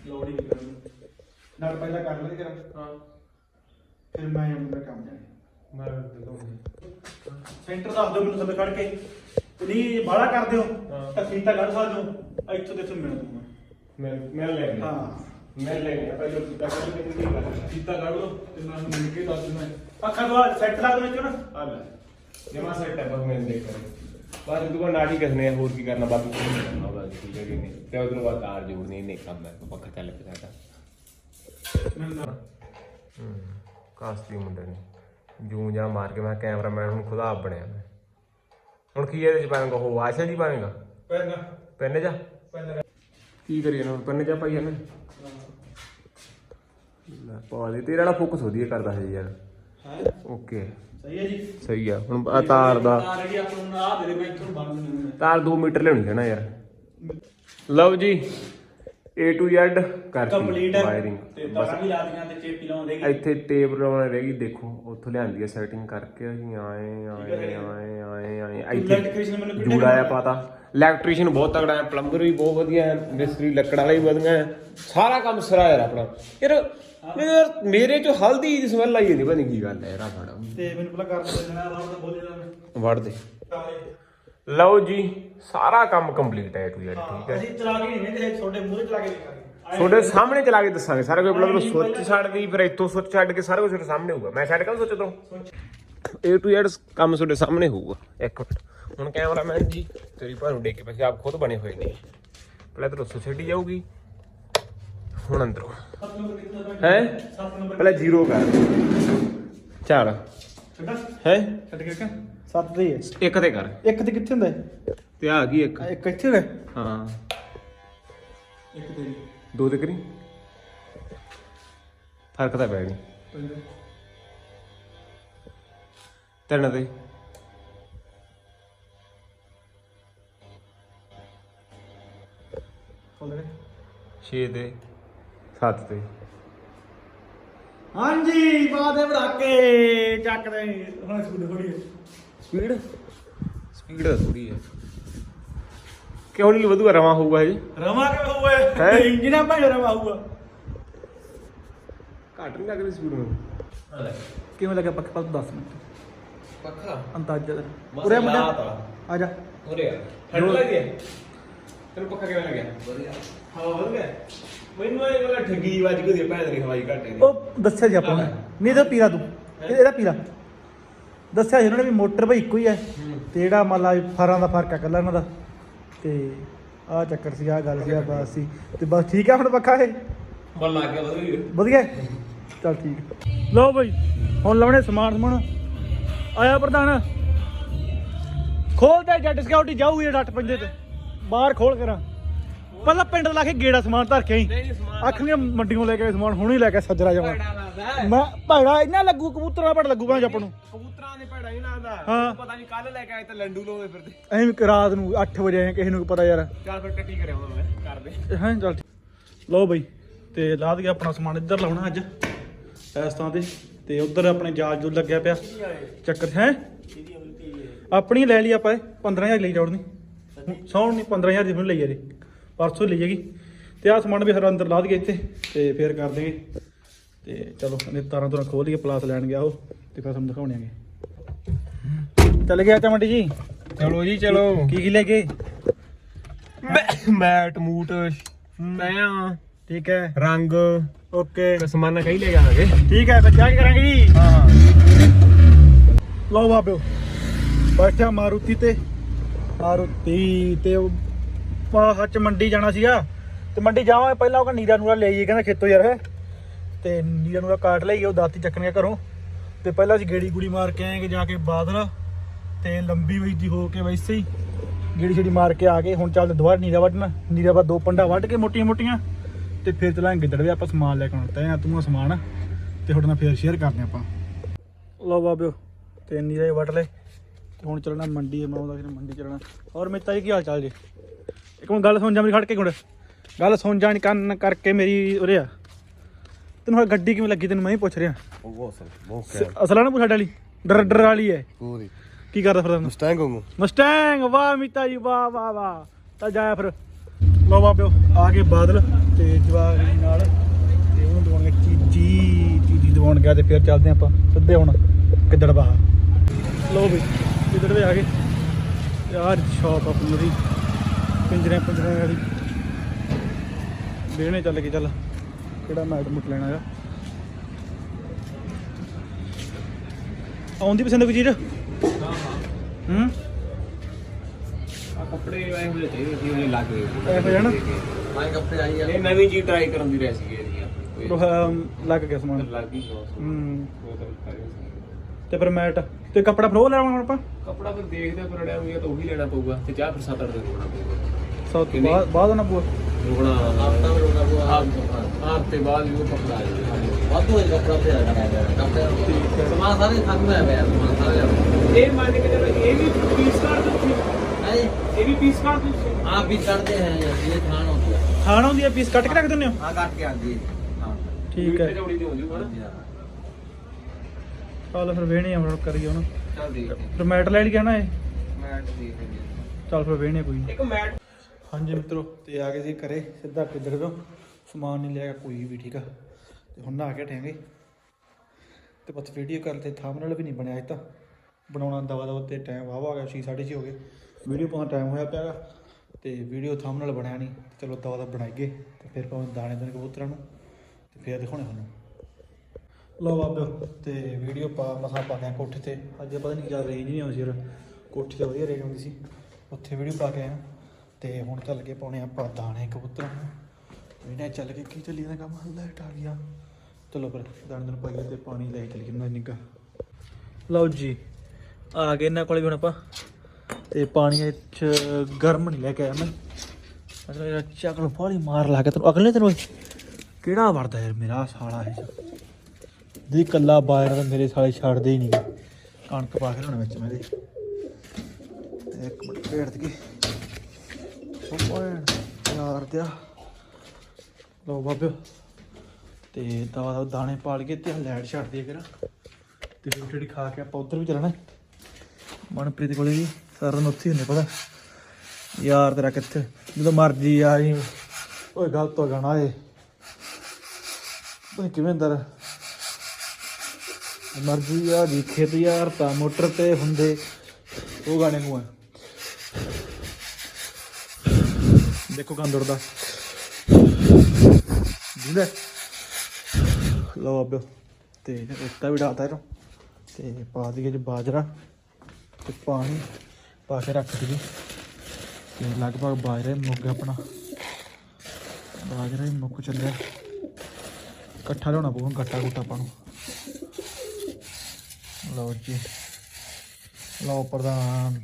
ਲੋੜ ਹੀ ਨਹੀਂ ਕਰਨੀ ਨਾਲ ਪਹਿਲਾਂ ਕਰ ਲੈ ਜਰਾ। ਹਾਂ। ਫਿਰ ਮੈਂ ਆਪਣਾ ਕੰਮ ਜਾਣੇ। ਮੈਂ ਦਿਖਾਉਂਗਾ ਸੈਂਟਰ ਦੱਸ ਦਿਓ ਮੈਨੂੰ ਥੱਲੇ ਖੜ ਕੇ। ਨਹੀਂ ਬਾਹਲਾ ਕਰ ਦਿਓ ਹਾਂ। ਤਾਂ ਫੀਤਾ ਕੱਢ ਸਕਦੇ ਹੋ। ਇੱਥੋਂ ਦੇ ਇੱਥੋਂ ਮਿਲ ਦੂੰਗਾ ਮੈਂ ਮੈਂ ਲੈ ਹਾਂ। ਮੈਂ ਲੈ ਗਿਆ। ਪਹਿਲਾਂ ਕਿਤਾ ਕਰ ਕੇ ਕੀ ਕਰ ਫੀਤਾ ਕੱਢ ਲਓ ਤੇ ਨਾਲ ਮਿਲ ਕੇ ਦੱਸ ਦਿੰਦਾ ਪੱਖਾ ਦਵਾ ਸੈੱਟ ਲਾ ਦੋ ਵਿੱਚੋਂ ਨਾ। ਆ ਲੈ। ਜਮਾ ਸੈਟ ਹੈ ਬਸ ਮੈਂ ਦੇਖ ਕਰ ਬਾਅਦ ਦੁਕਾਨ ਨਾਟੀ ਕਸਨੇ ਆ, ਹੋਰ ਕੀ ਕਰਨਾ ਬਾਕੀ ਕੁਝ ਨਹੀਂ ਕਰਨਾ ਉਹਦਾ ਠੀਕ ਹੈ ਕਿ ਨਹੀਂ? ਤੇ ਉਹਨੂੰ ਬਾਅਦ ਤਾਰ ਜੋੜਨੀ ਇਹਨੇ ਕੰਮ ਹੈ ਪੱਖਾ ਚੱਲ ਪਿਆ ਸਾਡਾ। ਮੈਨੂੰ ਦੱਸ। ਹੂੰ ਕਾਸਤੀ ਮੁੰਡੇ ਨੇ। ਜੂੰ ਜਾ ਮਾਰ ਕੇ ਮੈਂ ਕੈਮਰਾਮੈਨ ਹੁਣ ਖੁਦ ਆਪ ਬਣਿਆ ਮੈਂ। ਹੁਣ ਕੀ ਇਹਦੇ ਚ ਪਾਵਾਂਗਾ ਉਹ? ਆਸ਼ਾ ਜੀ ਪਾਵੇਂਗਾ ਪੈਨ ਪੈਨ ਜਾ। ਪੈਨ ਕੀ ਕਰੀਏ ਨਾ ਪੈਨ ਜਾ ਪਾਈ ਜਾਂਦੇ ਲੈ ਪਾ ਦੇ ਤੇਰਾ ਵਾਲਾ ਫੋਕਸ ਵਧੀਆ ਕਰਦਾ ਹੈ ਯਾਰ। ਹੈ? ਓਕੇ ਸਹੀ ਹੈ ਜੀ? ਸਹੀ ਆ ਹੁਣ ਆ ਤਾਰ ਦਾ। ਤਾਰ ਜਿਹੜੀ ਆਪਾਂ ਨੂੰ ਆ ਦੇ ਦੇ ਮੈਂ ਇੱਥੋਂ ਬੰਦ ਨਹੀਂ ਤਾਰ 2 ਮੀਟਰ ਲਿਆਉਣੀ ਹੈ ਨਾ ਯਾਰ। ਲਓ ਜੀ A to Z ਕਰਤੀ ਕੰਪਲੀਟ ਹੈ। ਵਾਇਰਿੰਗ ਤੇ ਬਸ। ਤਾਰਾਂ ਵੀ ਲਾ ਦੀਆਂ ਤੇ ਚੇਪੀ ਲਾਉਂਦੇ ਇੱਥੇ ਟੇਪ ਲਾਉਣਾ ਰਹਿ ਗਈ ਦੇਖੋ ਉੱਥੋਂ ਲਿਆਂਦੀ ਹੈ ਸੈਟਿੰਗ ਕਰਕੇ ਅਸੀਂ ਆਏ ਆਏ? ਆਏ ਆਏ ਆਏ। ਇੱਥੇ ਮੈਨੂੰ ਜੂੜਾ ਆ? ਪਾਤਾ। ਇਲੈਕਟ੍ਰੀਸ਼ੀਅਨ ਬਹੁਤ ਤਗੜਾ ਹੈ ਪਲੰਬਰ ਵੀ ਬਹੁਤ ਵਧੀਆ ਹੈ ਮਿਸਤਰੀ ਲੱਕੜ ਵਾਲਾ ਵੀ ਵਧੀਆ ਹੈ ਸਾਰਾ ਕੰਮ ਸਿਰਾ ਯਾਰ ਆਪਣਾ। ਯਾਰ ਯਾਰ ਮੇਰੇ ਚੋਂ ਹਲਦੀ ਦੀ ਸਮੈਲ ਆਈ ਜਾਂਦੀ ਪਤਾ ਨਹੀਂ ਕੀ ਗੱਲ ਹੈ ਯਾਰ ਆਹ ਤੇ ਮੈਨੂੰ ਪਹਿਲਾਂ ਕਰ ਦੇਣਾ ਆਹ ਤਾਂ ਬੋਲੇ ਜਾਣਾ। ਵੜ ਦੇ। ਲਓ ਜੀ ਸਾਰਾ ਕੰਮ ਕੰਪਲੀਟ ਹੈ ਟੂ ਯਾਰ ਠੀਕ ਹੈ। ਅਸੀਂ ਚਲਾ ਕੇ ਨਹੀਂ ਵੇਂਦੇ ਤੁਹਾਡੇ ਮੂਹਰੇ ਚਲਾ ਕੇ ਦੇਖਾਂਗੇ ਤੁਹਾਡੇ ਸਾਹਮਣੇ ਚਲਾ ਕੇ ਦੱਸਾਂਗੇ ਸਾਰਾ ਕੁਝ ਮਤਲਬ ਸੁੱਚ ਛੱਡ ਦੀ ਫਿਰ ਇੱਥੋਂ ਸੁੱਚ ਛੱਡ ਕੇ ਸਾਰਾ ਕੁਝ ਤੁਹਾਡੇ ਸਾਹਮਣੇ ਹੋਊਗਾ। ਮੈਂ ਛੱਡ ਕੇ ਸੁੱਚ। ਤੋਂ A to Z ਕੰਮ ਤੁਹਾਡੇ ਸਾਹਮਣੇ ਹੋਊਗਾ। ਇੱਕ ਮਿੰਟ। ਹੁਣ ਕੈਮਰਾਮੈਨ ਜੀ ਤੇਰੀ ਭਾਰੂ ਡੇ ਕੇ ਪੈਸੇ ਆਪ ਖੁਦ ਬਣੇ ਹੋਏ ਨੇ। ਪਹਿਲਾਂ ਤਾਂ ਸੁਸਾਇਟੀ ਜਾਊਗੀ ਹੁਣ ਅੰਦਰੋਂ। ਹੈ? ਪਹਿਲਾਂ ਜ਼ੀਰੋ ਕਰ। ਚੱਲ। ਛੱਡਾ। ਹੈ? ਛੱਡ ਕੇ ਸੱਤ ਦੇ। ਇੱਕ ਤੇ ਕਰ। ਇੱਕ ਤੇ ਕਿੱਥੇ ਹੁੰਦਾ? ਹੈ? ਤੇ ਆ ਗਈ ਇੱਕ। ਇੱਕ ਇੱਥੇ ਹੋਵੇ ਹਾਂ। ਇੱਕ ਤੇਰੀ ਦੋ ਤੇ ਕਰੀ। ਫ਼ਰਕ ਤਾਂ ਪੈ ਨਹੀਂ ਤਿੰਨ ਤੇ। ਖੋਲ ਦੇ। 6 ਤੇ 7 ਤੇ। ਹਾਂਜੀ ਬਾਦੇ ਬੜਾਕੇ ਚੱਕਦੇ ਹੁਣ ਸਕੂਲ ਖੋੜੀ ਸਪੀਡ ਸਪੀਡ ਥੋੜੀ ਹੈ। ਕਿਉਂ ਨਹੀਂ ਵਧੂਗਾ ਰਵਾ ਹੋਊਗਾ ਜੀ ਰਮਾ ਕੇ ਹੋਏ ਹੈਂ? ਇੰਜਣਾ ਭਾਈ ਰਮਾ ਹੋਊਗਾ। ਘੱਟ ਨਹੀਂ ਲੱਗਦੀ ਸਪੀਡ ਨੂੰ। ਕਿਵੇਂ ਲੱਗਿਆ ਪੱਖ? ਪੱਖ 10 ਮਿੰਟ ਪੱਖਾ? ਅੰਦਾਜ਼ਾ ਉਰੇ ਮੁੰਡਾ। ਆ। ਜਾ। ਉਰੇ ਆ। ਠੰਡ ਲੱਗੀ ਹੈ? ਤੈਨੂੰ ਪੱਖਾ ਕਿਵੇਂ ਲੱਗਿਆ? ਵਧੀਆ। ਹਵਾ ਵਧੀਆ। ਮੈਨੂੰ ਇਹ ਵਾਲਾ ਠੱਗੀ ਵੱਜ ਗਈ ਦੀ ਭੈਣ ਦੀ ਹਵਾਈ ਘੱਟ ਹੈ ਉਹ ਦੱਸਿਆ ਜੀ ਆਪਾਂ ਨੂੰ। ਨਹੀਂ ਤਾਂ ਪੀਰਾ ਤੂੰ। ਇਹ- ਇਹਦਾ ਪੀਰਾ ਦੱਸਿਆ ਸੀ ਉਹਨਾਂ ਨੇ ਵੀ ਮੋਟਰ ਭਾਈ ਇੱਕੋ ਹੀ ਹੈ। ਤੇ ਜਿਹੜਾ ਮੰਨ ਲਾ ਵੀ ਫਾਰਾਂ ਦਾ ਫ਼ਰਕ ਆ ਕੱਲਾ ਇਹਨਾਂ ਦਾ। ਤੇ ਆਹ ਚੱਕਰ ਸੀ ਆਹ ਗੱਲ ਸੀ ਆ ਬਸ ਸੀ। ਤੇ ਬਸ ਠੀਕ ਆ ਹੁਣ ਪੱਖਾ ਇਹ? ਬਲ ਲੱਗ ਗਿਆ ਵਧੀਆ ਵਧੀਆ ਹੈ? ਚੱਲ ਠੀਕ ਲਓ ਭਾਈ ਹੁਣ ਲਾਉਣੇ ਸਮਾਨ ਸਮਾਨ। ਆਇਆ ਪ੍ਰਧਾਨ। ਖੋਲ ਤੇ ਜੱਟ ਸਿਕਿਉਰਿਟੀ ਜਾਊਗੀ ਡੱਟ ਪੰਜੇ ਤੇ। ਬਾਹਰ ਖੋਲ ਕਰਾਂ ਪਹਿਲਾਂ ਪਿੰਡ ਲਾ ਕੇ ਗੇੜਾ ਸਮਾਨ ਧਰ ਕੇ ਆਈ। ਆਖਣਗੇ ਮੰਡੀੋਂ ਲੈ ਕੇ ਆਏ ਸਮਾਨ ਹੁਣੇ ਲੈ ਕੇ ਸੱਜਰਾ ਜਾਵਾਂ ਮੈਂ ਭੈੜਾ ਇੰਨਾ ਲੱਗੂ ਕਬੂਤਰਾਂ ਦਾ ਭੜ ਲੱਗੂ ਭਾਂ ਨੂੰ। ਕਬੂਤਰਾਂ ਦੇ ਭੈੜਾ ਨਹੀਂ ਲੱਗਦਾ। ਹਾਂ। ਪਤਾ ਨਹੀਂ ਕੱਲ ਲੈ ਕੇ ਆਏ ਤਾਂ ਲੰਡੂ ਲੋਵੇ ਫਿਰਦੇ। ਐਵੇਂ ਰਾਤ ਨੂੰ 8 ਵਜੇ ਆਏ ਕਿਸੇ ਨੂੰ ਕੀ ਪਤਾ ਯਾਰ। ਚੱਲ ਫਿਰ ਟੱਟੀ ਕਰਿਆ ਹੁਣ ਮੈਂ ਕਰਦੇ ਹਾਂ ਚੱਲ ਠੀਕ। ਲਓ ਬਈ ਤੇ ਲਾਦ ਗਿਆ ਆਪਣਾ ਸਮਾਨ ਇੱਧਰ ਲਾਉਣਾ ਅੱਜ। ਇਸ ਥਾਂ ਤੇ। ਤੇ ਉਧਰ ਆਪਣੇ ਜਾਲ ਜੁਲ ਲੱਗਿਆ ਪਿਆ। ਚੱਕਰ ਹੈ? ਆਪਣੀ ਲੈ ਲਈ ਆਪਾਂ ਇਹ, 15000 ਲਈ ਜਾਉੜਨੀ ਸੌਣ ਨਹੀਂ 15000 ਦੀ ਮੈਨੂੰ ਲਈ ਯਾਰੇ ਪਰਸੋਂ ਲਈ ਹੈਗੀ। ਤੇ ਆਹ ਸਮਾਨ ਵੀ ਸਾਰਾ ਅੰਦਰ ਲਾ ਦਈਏ ਇੱਥੇ ਤੇ ਫੇਰ ਕਰ ਦੇਗੇ ਤੇ ਚਲੋ ਇਹਨੇ ਤਾਰਾਂ ਤੁਰਾਂ ਖੋਲ ਲਈਏ ਪਲਾਸ ਲੈਣ ਗਿਆ ਉਹ ਤੇ ਫਿਰ ਤੁਹਾਨੂੰ ਦਿਖਾਉਣੇ ਆਗੇ। ਚੱਲ ਗਿਆ ਚਮੰਡੀ ਜੀ? ਚਲੋ ਜੀ ਚਲੋ। ਕੀ ਕੀ ਲੈ ਗਏ ਮੈਟ ਮੂਟ ਮੈਂ ਠੀਕ ਹੈ। ਰੰਗ। ਓਕੇ। ਸਮਾਨਾ ਕਹੀ ਲੈ ਜਾਵਾਂਗੇ। ਠੀਕ ਹੈ ਬੱਚਾ ਕੀ ਕਰਾਂਗੇ ਜੀ। ਹਾਂ। ਲਓ ਬਾਬਿਓ ਬੈਠਾ ਮਾਰੂਤੀ ਤੇ। ਮਾਰੂਤੀ ਤੇ ਉਹ ਪਾਹ ਚ ਮੰਡੀ ਜਾਣਾ ਸੀਗਾ। ਤੇ ਮੰਡੀ ਜਾਵਾਂ ਪਹਿਲਾਂ ਉਹ ਕਹਿੰਦਾ ਨੀਰਾ ਨੂਰਾ ਲੈ ਆਈਏ ਕਹਿੰਦਾ ਖੇਤੋਂ ਯਾਰ ਤੇ ਨੀਰਾ ਨੂਰਾ ਕਾਟ ਲਈ ਉਹ ਦਾਤੀ ਚੱਕਣੀਆਂ ਘਰੋਂ। ਤੇ ਪਹਿਲਾਂ ਅਸੀਂ ਗੇੜੀ ਗੁੜੀ ਮਾਰ ਕੇ ਆਏਗੇ ਜਾ ਕੇ ਬਾਦਲ। ਤੇ ਲੰਬੀ ਵਈਦੀ ਹੋ ਕੇ ਵੈਸੇ ਹੀ ਗੇੜੀ ਛੇੜੀ ਮਾਰ ਕੇ ਆ ਗਏ। ਹੁਣ ਚੱਲਦੇ ਦੁਬਾਰਾ ਨੀਰਾ ਵੱਢਣਾ। ਨੀਰਾ ਬਾਅਦ ਦੋ ਪੰਡਾ ਵੱਢ ਕੇ ਮੋਟੀਆਂ ਮੋਟੀਆਂ। ਤੇ ਫਿਰ ਚਲਾਂਗੇ ਗਿੱਦੜ ਵੀ, ਆਪਾਂ ਸਮਾਨ ਲੈ ਕੇ ਆਉਣਾ। ਤੈਂ ਤੂੰ ਸਮਾਨ। ਤੇ ਤੁਹਾਡੇ ਨਾਲ ਫੇਰ ਸ਼ੇਅਰ ਕਰਦੇ ਆਪਾਂ। ਲਓ ਬਾਬਿਓ, ਤੇ ਨੀਰਾ ਵੱਟ ਲੈ ਤੇ ਹੁਣ ਚੱਲਣਾ ਮੰਡੀ ਮੈਂ ਉਹਦਾ ਕਿ ਮੰਡੀ ਚੱਲਣਾ। ਔਰ ਮੇਤਾ ਜੀ ਕੀ ਹਾਲ ਚਾਲ ਜੀ? ਇੱਕ ਮਿੰਟ ਗੱਲ ਸੁਣ ਜਾ ਮੇਰੀ ਖੜ ਕੇ ਗੁੜ ਗੱਲ ਸੁਣ ਜਾਣ ਕੰਨ ਕਰਕੇ ਮੇਰੀ ਉਰੇ ਆ। ਤੈਨੂੰ ਹੁਣ ਗੱਡੀ ਕਿਵੇਂ ਲੱਗੀ ਤੈਨੂੰ ਮੈਂ ਹੀ ਪੁੱਛ ਰਿਹਾ। ਬਹੁਤ ਸਰ ਬਹੁਤ ਸ- ਅਸਲ ਆ ਨਾ ਪੁੱਛ ਵਾਲੀ। ਡਰ ਡਰ ਵਾਲੀ ਹੈ ਪੂਰੀ। ਕੀ ਕਰਦਾ ਫਿਰ ਤੈਨੂੰ? ਮਸਟੈਂਗ ਨੂੰ ਮਸਟੈਂਗ ਵਾਹ ਮੀਤਾ ਜੀ ਵਾਹ ਵਾਹ ਵਾਹ। ਤਾਂ ਜਾਇਆ ਫਿਰ। ਲੋ ਬਾਬਿਓ ਆ ਗਏ ਬਾਦਲ ਤੇ ਜਵਾਗ ਜੀ ਨਾਲ। ਤੇ ਉਹਨੂੰ ਦਵਾਉਣਗੇ ਚੀਜੀ ਚੀਜੀ ਦਵਾਉਣ ਗਿਆ ਤੇ ਫਿਰ ਚੱਲਦੇ ਆਪਾਂ ਸਿੱਧੇ ਹੁਣ ਕਿੱਦੜ ਬਾਹ ਲੋ ਬਈ। ਕਿੱਦੜ ਦੇ ਆ ਗਏ? ਯਾਰ ਸ਼ਾਪ ਆਪਣੀ ਉਹਦੀ ਪਿੰਜਰੇ ਪਿੰਜਰੇ ਵਾਲੀ। ਵੇਹਣੇ ਚੱਲ ਕੇ ਚੱਲ। ਕਿਹੜਾ ਮੈਟ ਮੁੱਟ ਲੈਣਾ ਹੈਗਾ ਆਉਂਦੀ ਪਸੰਦ ਕੋਈ ਚੀਜ਼? ਹੂੰ ਆ ਕੱਪੜੇ ਐ ਹੋਏ ਚਾਹੀਦੇ ਸੀ ਉਹਨੇ ਲੱਗ ਗਏ ਇਹੋ ਨਾ? ਮਾਈ ਕੱਪੜੇ ਆਈ ਇਹ ਨਵੀਂ ਚੀਜ਼ ਟਰਾਈ ਕਰਨ ਦੀ ਰੈਸਿਪੀ ਹੈ ਜੀ ਲੋਹਾ ਲੱਗ ਗਿਆ ਸਮਾਨ। ਲੱਗ ਗਈ ਹੂੰ। ਰਹੇ ਸੀ। ਤੇ ਫਿਰ ਮੈਟ ਤੇ ਕੱਪੜਾ ਫਿਰ ਉਹ ਲੈਣਾ ਹੁਣ ਆਪਾਂ? ਕੱਪੜਾ ਫਿਰ ਦੇਖਦੇ ਆ, ਫਿਰ ਰੜਿਆ ਹੋਇਆ ਤਾਂ ਉਹੀ ਲੈਣਾ ਪਊਗਾ। ਤੇ ਚਾਹ ਫਿਰ 7-8 ਦਿਨ ਰੋਣਾ ਪਊਗਾ। ਸੌ ਤੋਂ ਬਾਅਦ ਬਾਅਦ ਉਹਨਾਂ ਪੂਆ ਰੋਣਾ ਆਪਣਾ ਵੀ ਰੋਣਾ ਪਊਗਾ। ਆਪ ਆਪ ਤੇ ਬਾਅਦ ਵੀ ਉਹ ਕੱਪੜਾ ਆ ਜਾਊਗਾ। ਵਾਧੂ ਇਹ ਕੱਪੜਾ ਤੇ ਰੱਖਣਾ ਹੈ। ਕੱਪੜਾ ਸਮਾਨ ਸਾਰੇ ਖਤਮ ਹੋਇਆ ਪਿਆ ਸਮਾਨ ਸਾਰੇ ਇਹ ਮੰਨ ਕੇ ਚੱਲੋ ਇਹ ਵੀ ਪੀਸ ਕਰ ਦੋ ਤੁਸੀਂ ਹੈ ਇਹ ਵੀ ਪੀਸ ਕਰ ਦੋ ਤੁਸੀਂ ਆਪ ਵੀ ਚੜਦੇ ਹੈ ਇਹ ਥਾਣ ਹੁੰਦਾ ਖਾਣ ਹੁੰਦੀ ਆ ਪੀਸ ਕੱਟ ਕੇ ਰੱਖ ਦਿੰਦੇ ਹੋ? ਹਾਂ ਕੱਟ ਕੇ ਆਂਦੀ ਹੈ ਹਾਂ। ਠੀਕ ਹੈ। ਚੌੜੀ ਤੇ ਹੋ ਜੂ ਹਣਾ ਚੱਲ ਫਿਰ ਵੇਹਣੇ ਆ ਕਰੀ ਹੁਣ ਚੱਲ ਦੇਖ ਫਿਰ ਮੈਟ ਲੈ ਲਈਏ ਨਾ ਇਹ? ਮੈਟ ਦੇਖ ਚੱਲ ਫਿਰ ਵੇਹਣੇ ਕੋਈ ਇੱਕ ਮੈਟ ਹਾਂਜੀ ਮਿੱਤਰੋ ਤੇ ਆ ਗਏ ਸੀ ਘਰੇ ਸਿੱਧਾ ਕਿੱਧਰ ਤੋਂ ਸਮਾਨ ਨਹੀਂ ਲਿਆ ਕੋਈ ਵੀ ਠੀਕ ਆ? ਤੇ ਹੁਣ ਆ ਕੇ ਠੇਂਗੇ ਤੇ ਬਸ ਵੀਡੀਓ ਕਰ ਤੇ ਥੰਬਨੇਲ ਵੀ ਨਹੀਂ ਬਣਿਆ ਅਜ ਤਾਂ। ਬਣਾਉਣਾ ਦਵਾ ਦਵਾ ਤੇ ਟਾਈਮ ਵਾਵਾ ਆ ਗਿਆ 6:30 ਹੋ ਗਏ। ਵੀਡੀਓ ਪਾਉਣ ਟਾਈਮ ਹੋਇਆ ਪਿਆਗਾ ਤੇ ਵੀਡੀਓ ਥੰਬਨੇਲ ਬਣਿਆ ਨਹੀਂ ਚਲੋ ਦਵਾ ਦਵਾ ਬਣਾਈਏ ਤੇ ਫਿਰ ਪਾਉਂ ਦਾਣੇ ਦੇਣ ਕਬੂਤਰਾਂ ਨੂੰ ਤੇ ਫਿਰ ਦਿਖਾਉਣੇ ਤੁਹਾਨੂੰ। ਲਓ ਬਾਬਿਓ ਤੇ ਵੀਡੀਓ ਪਾ, ਮਸਾਂ ਪਾ ਕੇ ਕੋਠੇ ਤੇ। ਅੱਜ ਪਤਾ ਨਹੀਂ ਕਿਆ ਰੇਂਜ ਨਹੀਂ ਆਉਂਦੀ ਯਾਰ। ਕੋਠੇ ਤੇ ਵਧੀਆ ਰੇਂਜ ਆਉਂਦੀ ਸੀ। ਉੱਥੇ ਵੀਡੀਓ ਪਾ ਕੇ ਆਇਆ ਤੇ ਹੁਣ ਚੱਲ ਕੇ ਪਾਉਣੇ ਆਪਾਂ ਦਾਣੇ ਕਬੂਤਰਾਂ ਨੂੰ। ਇਹਨੇ ਚੱਲ ਕੇ ਕੀ ਚੱਲੀ ਦਾ ਕੰਮ? ਲਾਈਟ ਆ ਗਿਆ ਚਲੋ ਫਿਰ, ਦਾਣੇ ਨੂੰ ਪਾਈਏ ਤੇ ਪਾਣੀ ਲੈ ਚੱਲ ਕੇ ਨਾ ਨਿੱਗਾ ਲਓ ਜੀ, ਆ ਗਏ ਇਹਨਾਂ ਕੋਲੇ ਵੀ ਹੁਣ ਆਪਾਂ। ਤੇ ਪਾਣੀ ਵਿੱਚ ਗਰਮ ਨਹੀਂ ਲੈ ਕੇ ਆਇਆ ਮੈਂ। ਅਗਲੇ ਯਾਰ ਚੱਕਲ ਫਾਲੀ ਮਾਰ ਲਾ ਕੇ ਤੈਨੂੰ ਅਗਲੇ ਤੈਨੂੰ ਕਿਹੜਾ ਵਰਦਾ ਯਾਰ ਮੇਰਾ ਸਾਲਾ ਇਹ ਦੀ ਕੱਲਾ ਬਾਇਰ ਤਾਂ ਮੇਰੇ ਸਾਲੇ ਛੱਡਦੇ ਹੀ ਨਹੀਂ। ਕਣਕ ਪਾ ਕੇ ਲਾਉਣਾ ਵਿੱਚ ਮੈਂ ਇੱਕ ਮਿੰਟ ਫੇਰ ਦੇ ਉਹ ਭੈਣ ਯਾਰ ਦਿਆ ਲੋ ਬਾਬਿਓ, ਤੇ ਦਵਾ ਦਾ ਦਾਣੇ ਪਾਲ ਕੇ ਤੇ ਲੈਟ ਛੱਡ ਦੇ ਕਰਾਂ ਤੇ ਰੋਟੀ ਰੂਟੀ ਖਾ ਕੇ ਆਪਾਂ ਉਧਰ ਵੀ ਚੱਲਣਾ। ਮਨਪ੍ਰੀਤ ਕੋਲੇ ਵੀ ਸਾਰਾ ਦਿਨ ਉੱਥੇ ਹੁੰਦੇ ਪਤਾ। ਯਾਰ ਤੇਰਾ ਕਿੱਥੇ? ਜਦੋਂ ਮਰਜ਼ੀ ਆ ਜੀ। ਓਏ, ਗਲਤ ਹੋ ਜਾਣਾ ਏ ਪਤਾ ਕਿਵੇਂ ਅੰਦਰ ਮਰਜ਼ੀ ਆ ਜੀ ਖੇਤ ਯਾਰ ਤਾਂ ਮੋਟਰ ਤੇ ਹੁੰਦੇ। ਉਹ ਗਾਣੇ ਨੂੰ ਆ। ਦੇਖੋ ਕੰਨ ਦੌੜਦਾ ਜਿੰਦਾ ਲਓ ਆਬਿਓ ਤੇ ਰੇਤਾ ਵੀ ਡਾਤਾ ਇਹਨੂੰ। ਤੇ ਪਾ ਦਈਏ ਜੀ ਬਾਜਰਾ ਤੇ ਪਾਣੀ ਪਾ ਕੇ ਰੱਖ ਦਈਏ। ਤੇ ਲਗਭਗ ਬਾਜਰਾ ਹੀ ਮੁੱਕ ਗਿਆ ਆਪਣਾ। ਬਾਜਰਾ ਹੀ ਮੁੱਕ ਚੱਲਿਆ। ਇਕੱਠਾ ਲਿਆਉਣਾ ਪਊਗਾ ਗੱਟਾ ਗੁੱਟਾ ਆਪਾਂ ਨੂੰ। ਲਓ ਜੀ ਲਓ ਪ੍ਰਧਾਨ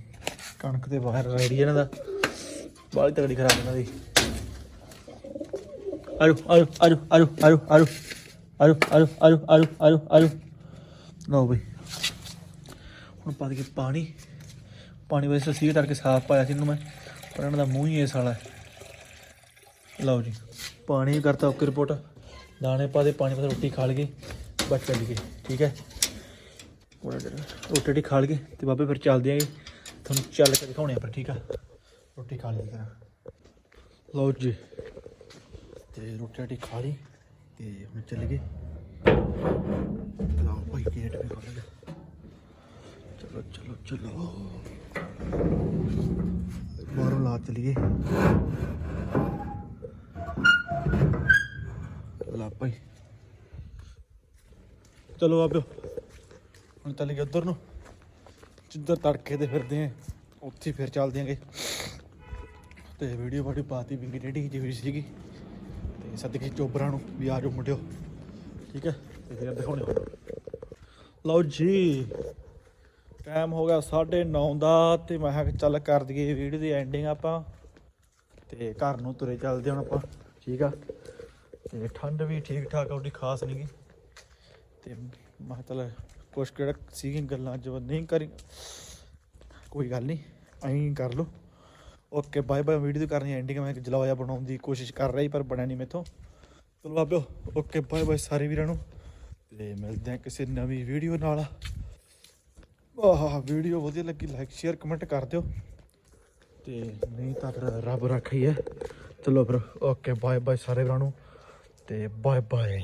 ਕਣਕ ਦੇ ਬਾਹਰ ਰੈਡੀ ਇਹਨਾਂ ਦਾ ਬਾਹਲੀ ਤਗੜੀ ਖਰਾਬ ਇਹਨਾਂ ਦੀ ਆਜੋ ਆਜੋ ਆਜੋ ਆਜੋ ਆਜੋ ਆਜੋ ਆਜੋ ਆਜੋ ਆਜੋ ਆਜੋ ਆਜੋ ਆਜੋ ਲਓ ਬਈ ਹੁਣ ਪਾ ਕੇ ਪਾਣੀ ਪਾਣੀ ਵੈਸੇ ਸੀ ਕਰਕੇ ਸਾਫ਼ ਪਾਇਆ ਸੀ ਇਹਨੂੰ ਮੈਂ ਪਰ ਇਹਨਾਂ ਦਾ ਮੂੰਹ ਹੀ ਇਸ ਵਾਲਾ ਲਓ ਜੀ ਪਾਣੀ ਕਰਤਾ ਓਕੇ ਰਿਪੋਰਟ ਦਾਣੇ ਪਾ ਦੇ ਪਾਣੀ ਪਾ ਦੇ ਰੋਟੀ ਖਾ ਲਈਏ ਬਸ ਚੱਲ ਗਏ ਠੀਕ ਹੈ ਥੋੜਾ ਜਿਹਾ ਰੋਟੀ ਰੋਟੀ ਖਾ ਲਈਏ ਤੇ ਬਾਬੇ ਫਿਰ ਚੱਲਦੇ ਆਂਗੇ। ਤੁਹਾਨੂੰ ਚੱਲ ਕੇ ਦਿਖਾਉਣੇ ਆ ਫਿਰ, ਠੀਕ ਆ? ਰੋਟੀ ਖਾ ਲਈ ਕਰਾਂ। ਲਓ ਜੀ। ਤੇ ਰੋਟੀ ਰੋਟੀ ਖਾ ਲਈ ਤੇ ਹੁਣ ਚੱਲ ਗਏ। ਲਓ ਭਾਈ ਗੇਟ ਵੀ ਖੋਲ ਗਿਆ। ਚਲੋ ਚਲੋ ਚਲੋ। ਬਾਹਰੋਂ ਲਾ ਚਲੀਏ। ਲਾ ਭਾਈ। ਚਲੋ ਆਬਿਓ ਹੁਣ ਚੱਲ ਗਏ ਉਧਰ ਨੂੰ। ਜਿੱਧਰ ਤੜਕੇ ਤੇ ਫਿਰਦੇ ਆ, ਉੱਥੇ ਫਿਰ ਚੱਲਦੇ ਆਂਗੇ। ਤੇ ਵੀਡੀਓ ਬੜੀ ਪਾਤੀ ਵਿੰਗੀ ਰੈਡੀ ਜਿਹੀ ਹੋਈ ਸੀਗੀ। ਤੇ ਸਦਕੇ ਚੋਬਰਾਂ ਨੂੰ ਵੀ ਆ ਜਾਓ ਮੁੰਡਿਓ। ਠੀਕ ਹੈ? ਤੇ ਫਿਰ ਦਿਖਾਉਣੇ ਲਓ ਜੀ ਟਾਈਮ ਹੋ ਗਿਆ 9:30 ਦਾ ਤੇ ਮੈਂ ਕਿਹਾ ਚੱਲ ਕਰ ਦਈਏ ਵੀਡੀਓ ਦੀ ਐਂਡਿੰਗ ਆਪਾਂ। ਤੇ ਘਰ ਨੂੰ ਤੁਰੇ ਚੱਲਦੇ ਹੁਣ ਆਪਾਂ। ਠੀਕ ਆ? ਤੇ ਠੰਡ ਵੀ ਠੀਕ ਠਾਕ ਆਉਦੀ ਖਾਸ ਨਹੀਂਗੀ ਤੇ ਮੈਂ ਕਿਹਾ ਚੱਲ ਕੁਛ ਕਿਹੜਾ ਸੀਗੀਆਂ ਗੱਲਾਂ ਜੋ ਨਹੀਂ ਕਰੀਆਂ ਕੋਈ ਗੱਲ ਨਹੀਂ ਅਸੀਂ ਕਰ ਲਓ। ਓਕੇ ਬਾਏ ਬਾਏ ਵੀਡੀਓ ਦੀ ਕਰਨੀ ਐਂਡਿੰਗ ਮੈਂ ਜਲਾਇਆ ਬਣਾਉਣ ਦੀ ਕੋਸ਼ਿਸ਼ ਕਰ ਰਹੀ ਪਰ ਬਣਿਆ ਨਹੀਂ ਮੇਥੋਂ। ਚਲੋ ਬਾਬਿਓ ਓਕੇ ਬਾਏ ਬਾਏ ਸਾਰੇ ਵੀਰਾਂ ਨੂੰ। ਤੇ ਮਿਲਦੇ ਹਾਂ ਕਿਸੇ ਨਵੀਂ ਵੀਡੀਓ ਨਾਲ। ਆਹ ਵੀਡੀਓ ਵਧੀਆ ਲੱਗੀ ਲਾਈਕ ਸ਼ੇਅਰ ਕਮੈਂਟ ਕਰ ਦਿਓ। ਤੇ ਨਹੀਂ ਤਾਂ ਫਿਰ ਰੱਬ ਰੱਖੀ ਹੈ ਚਲੋ ਫਿਰ ਓਕੇ ਬਾਏ ਬਾਏ ਸਾਰੇ ਵੀਰਾਂ ਨੂੰ। ਤੇ ਬਾਏ ਬਾਏ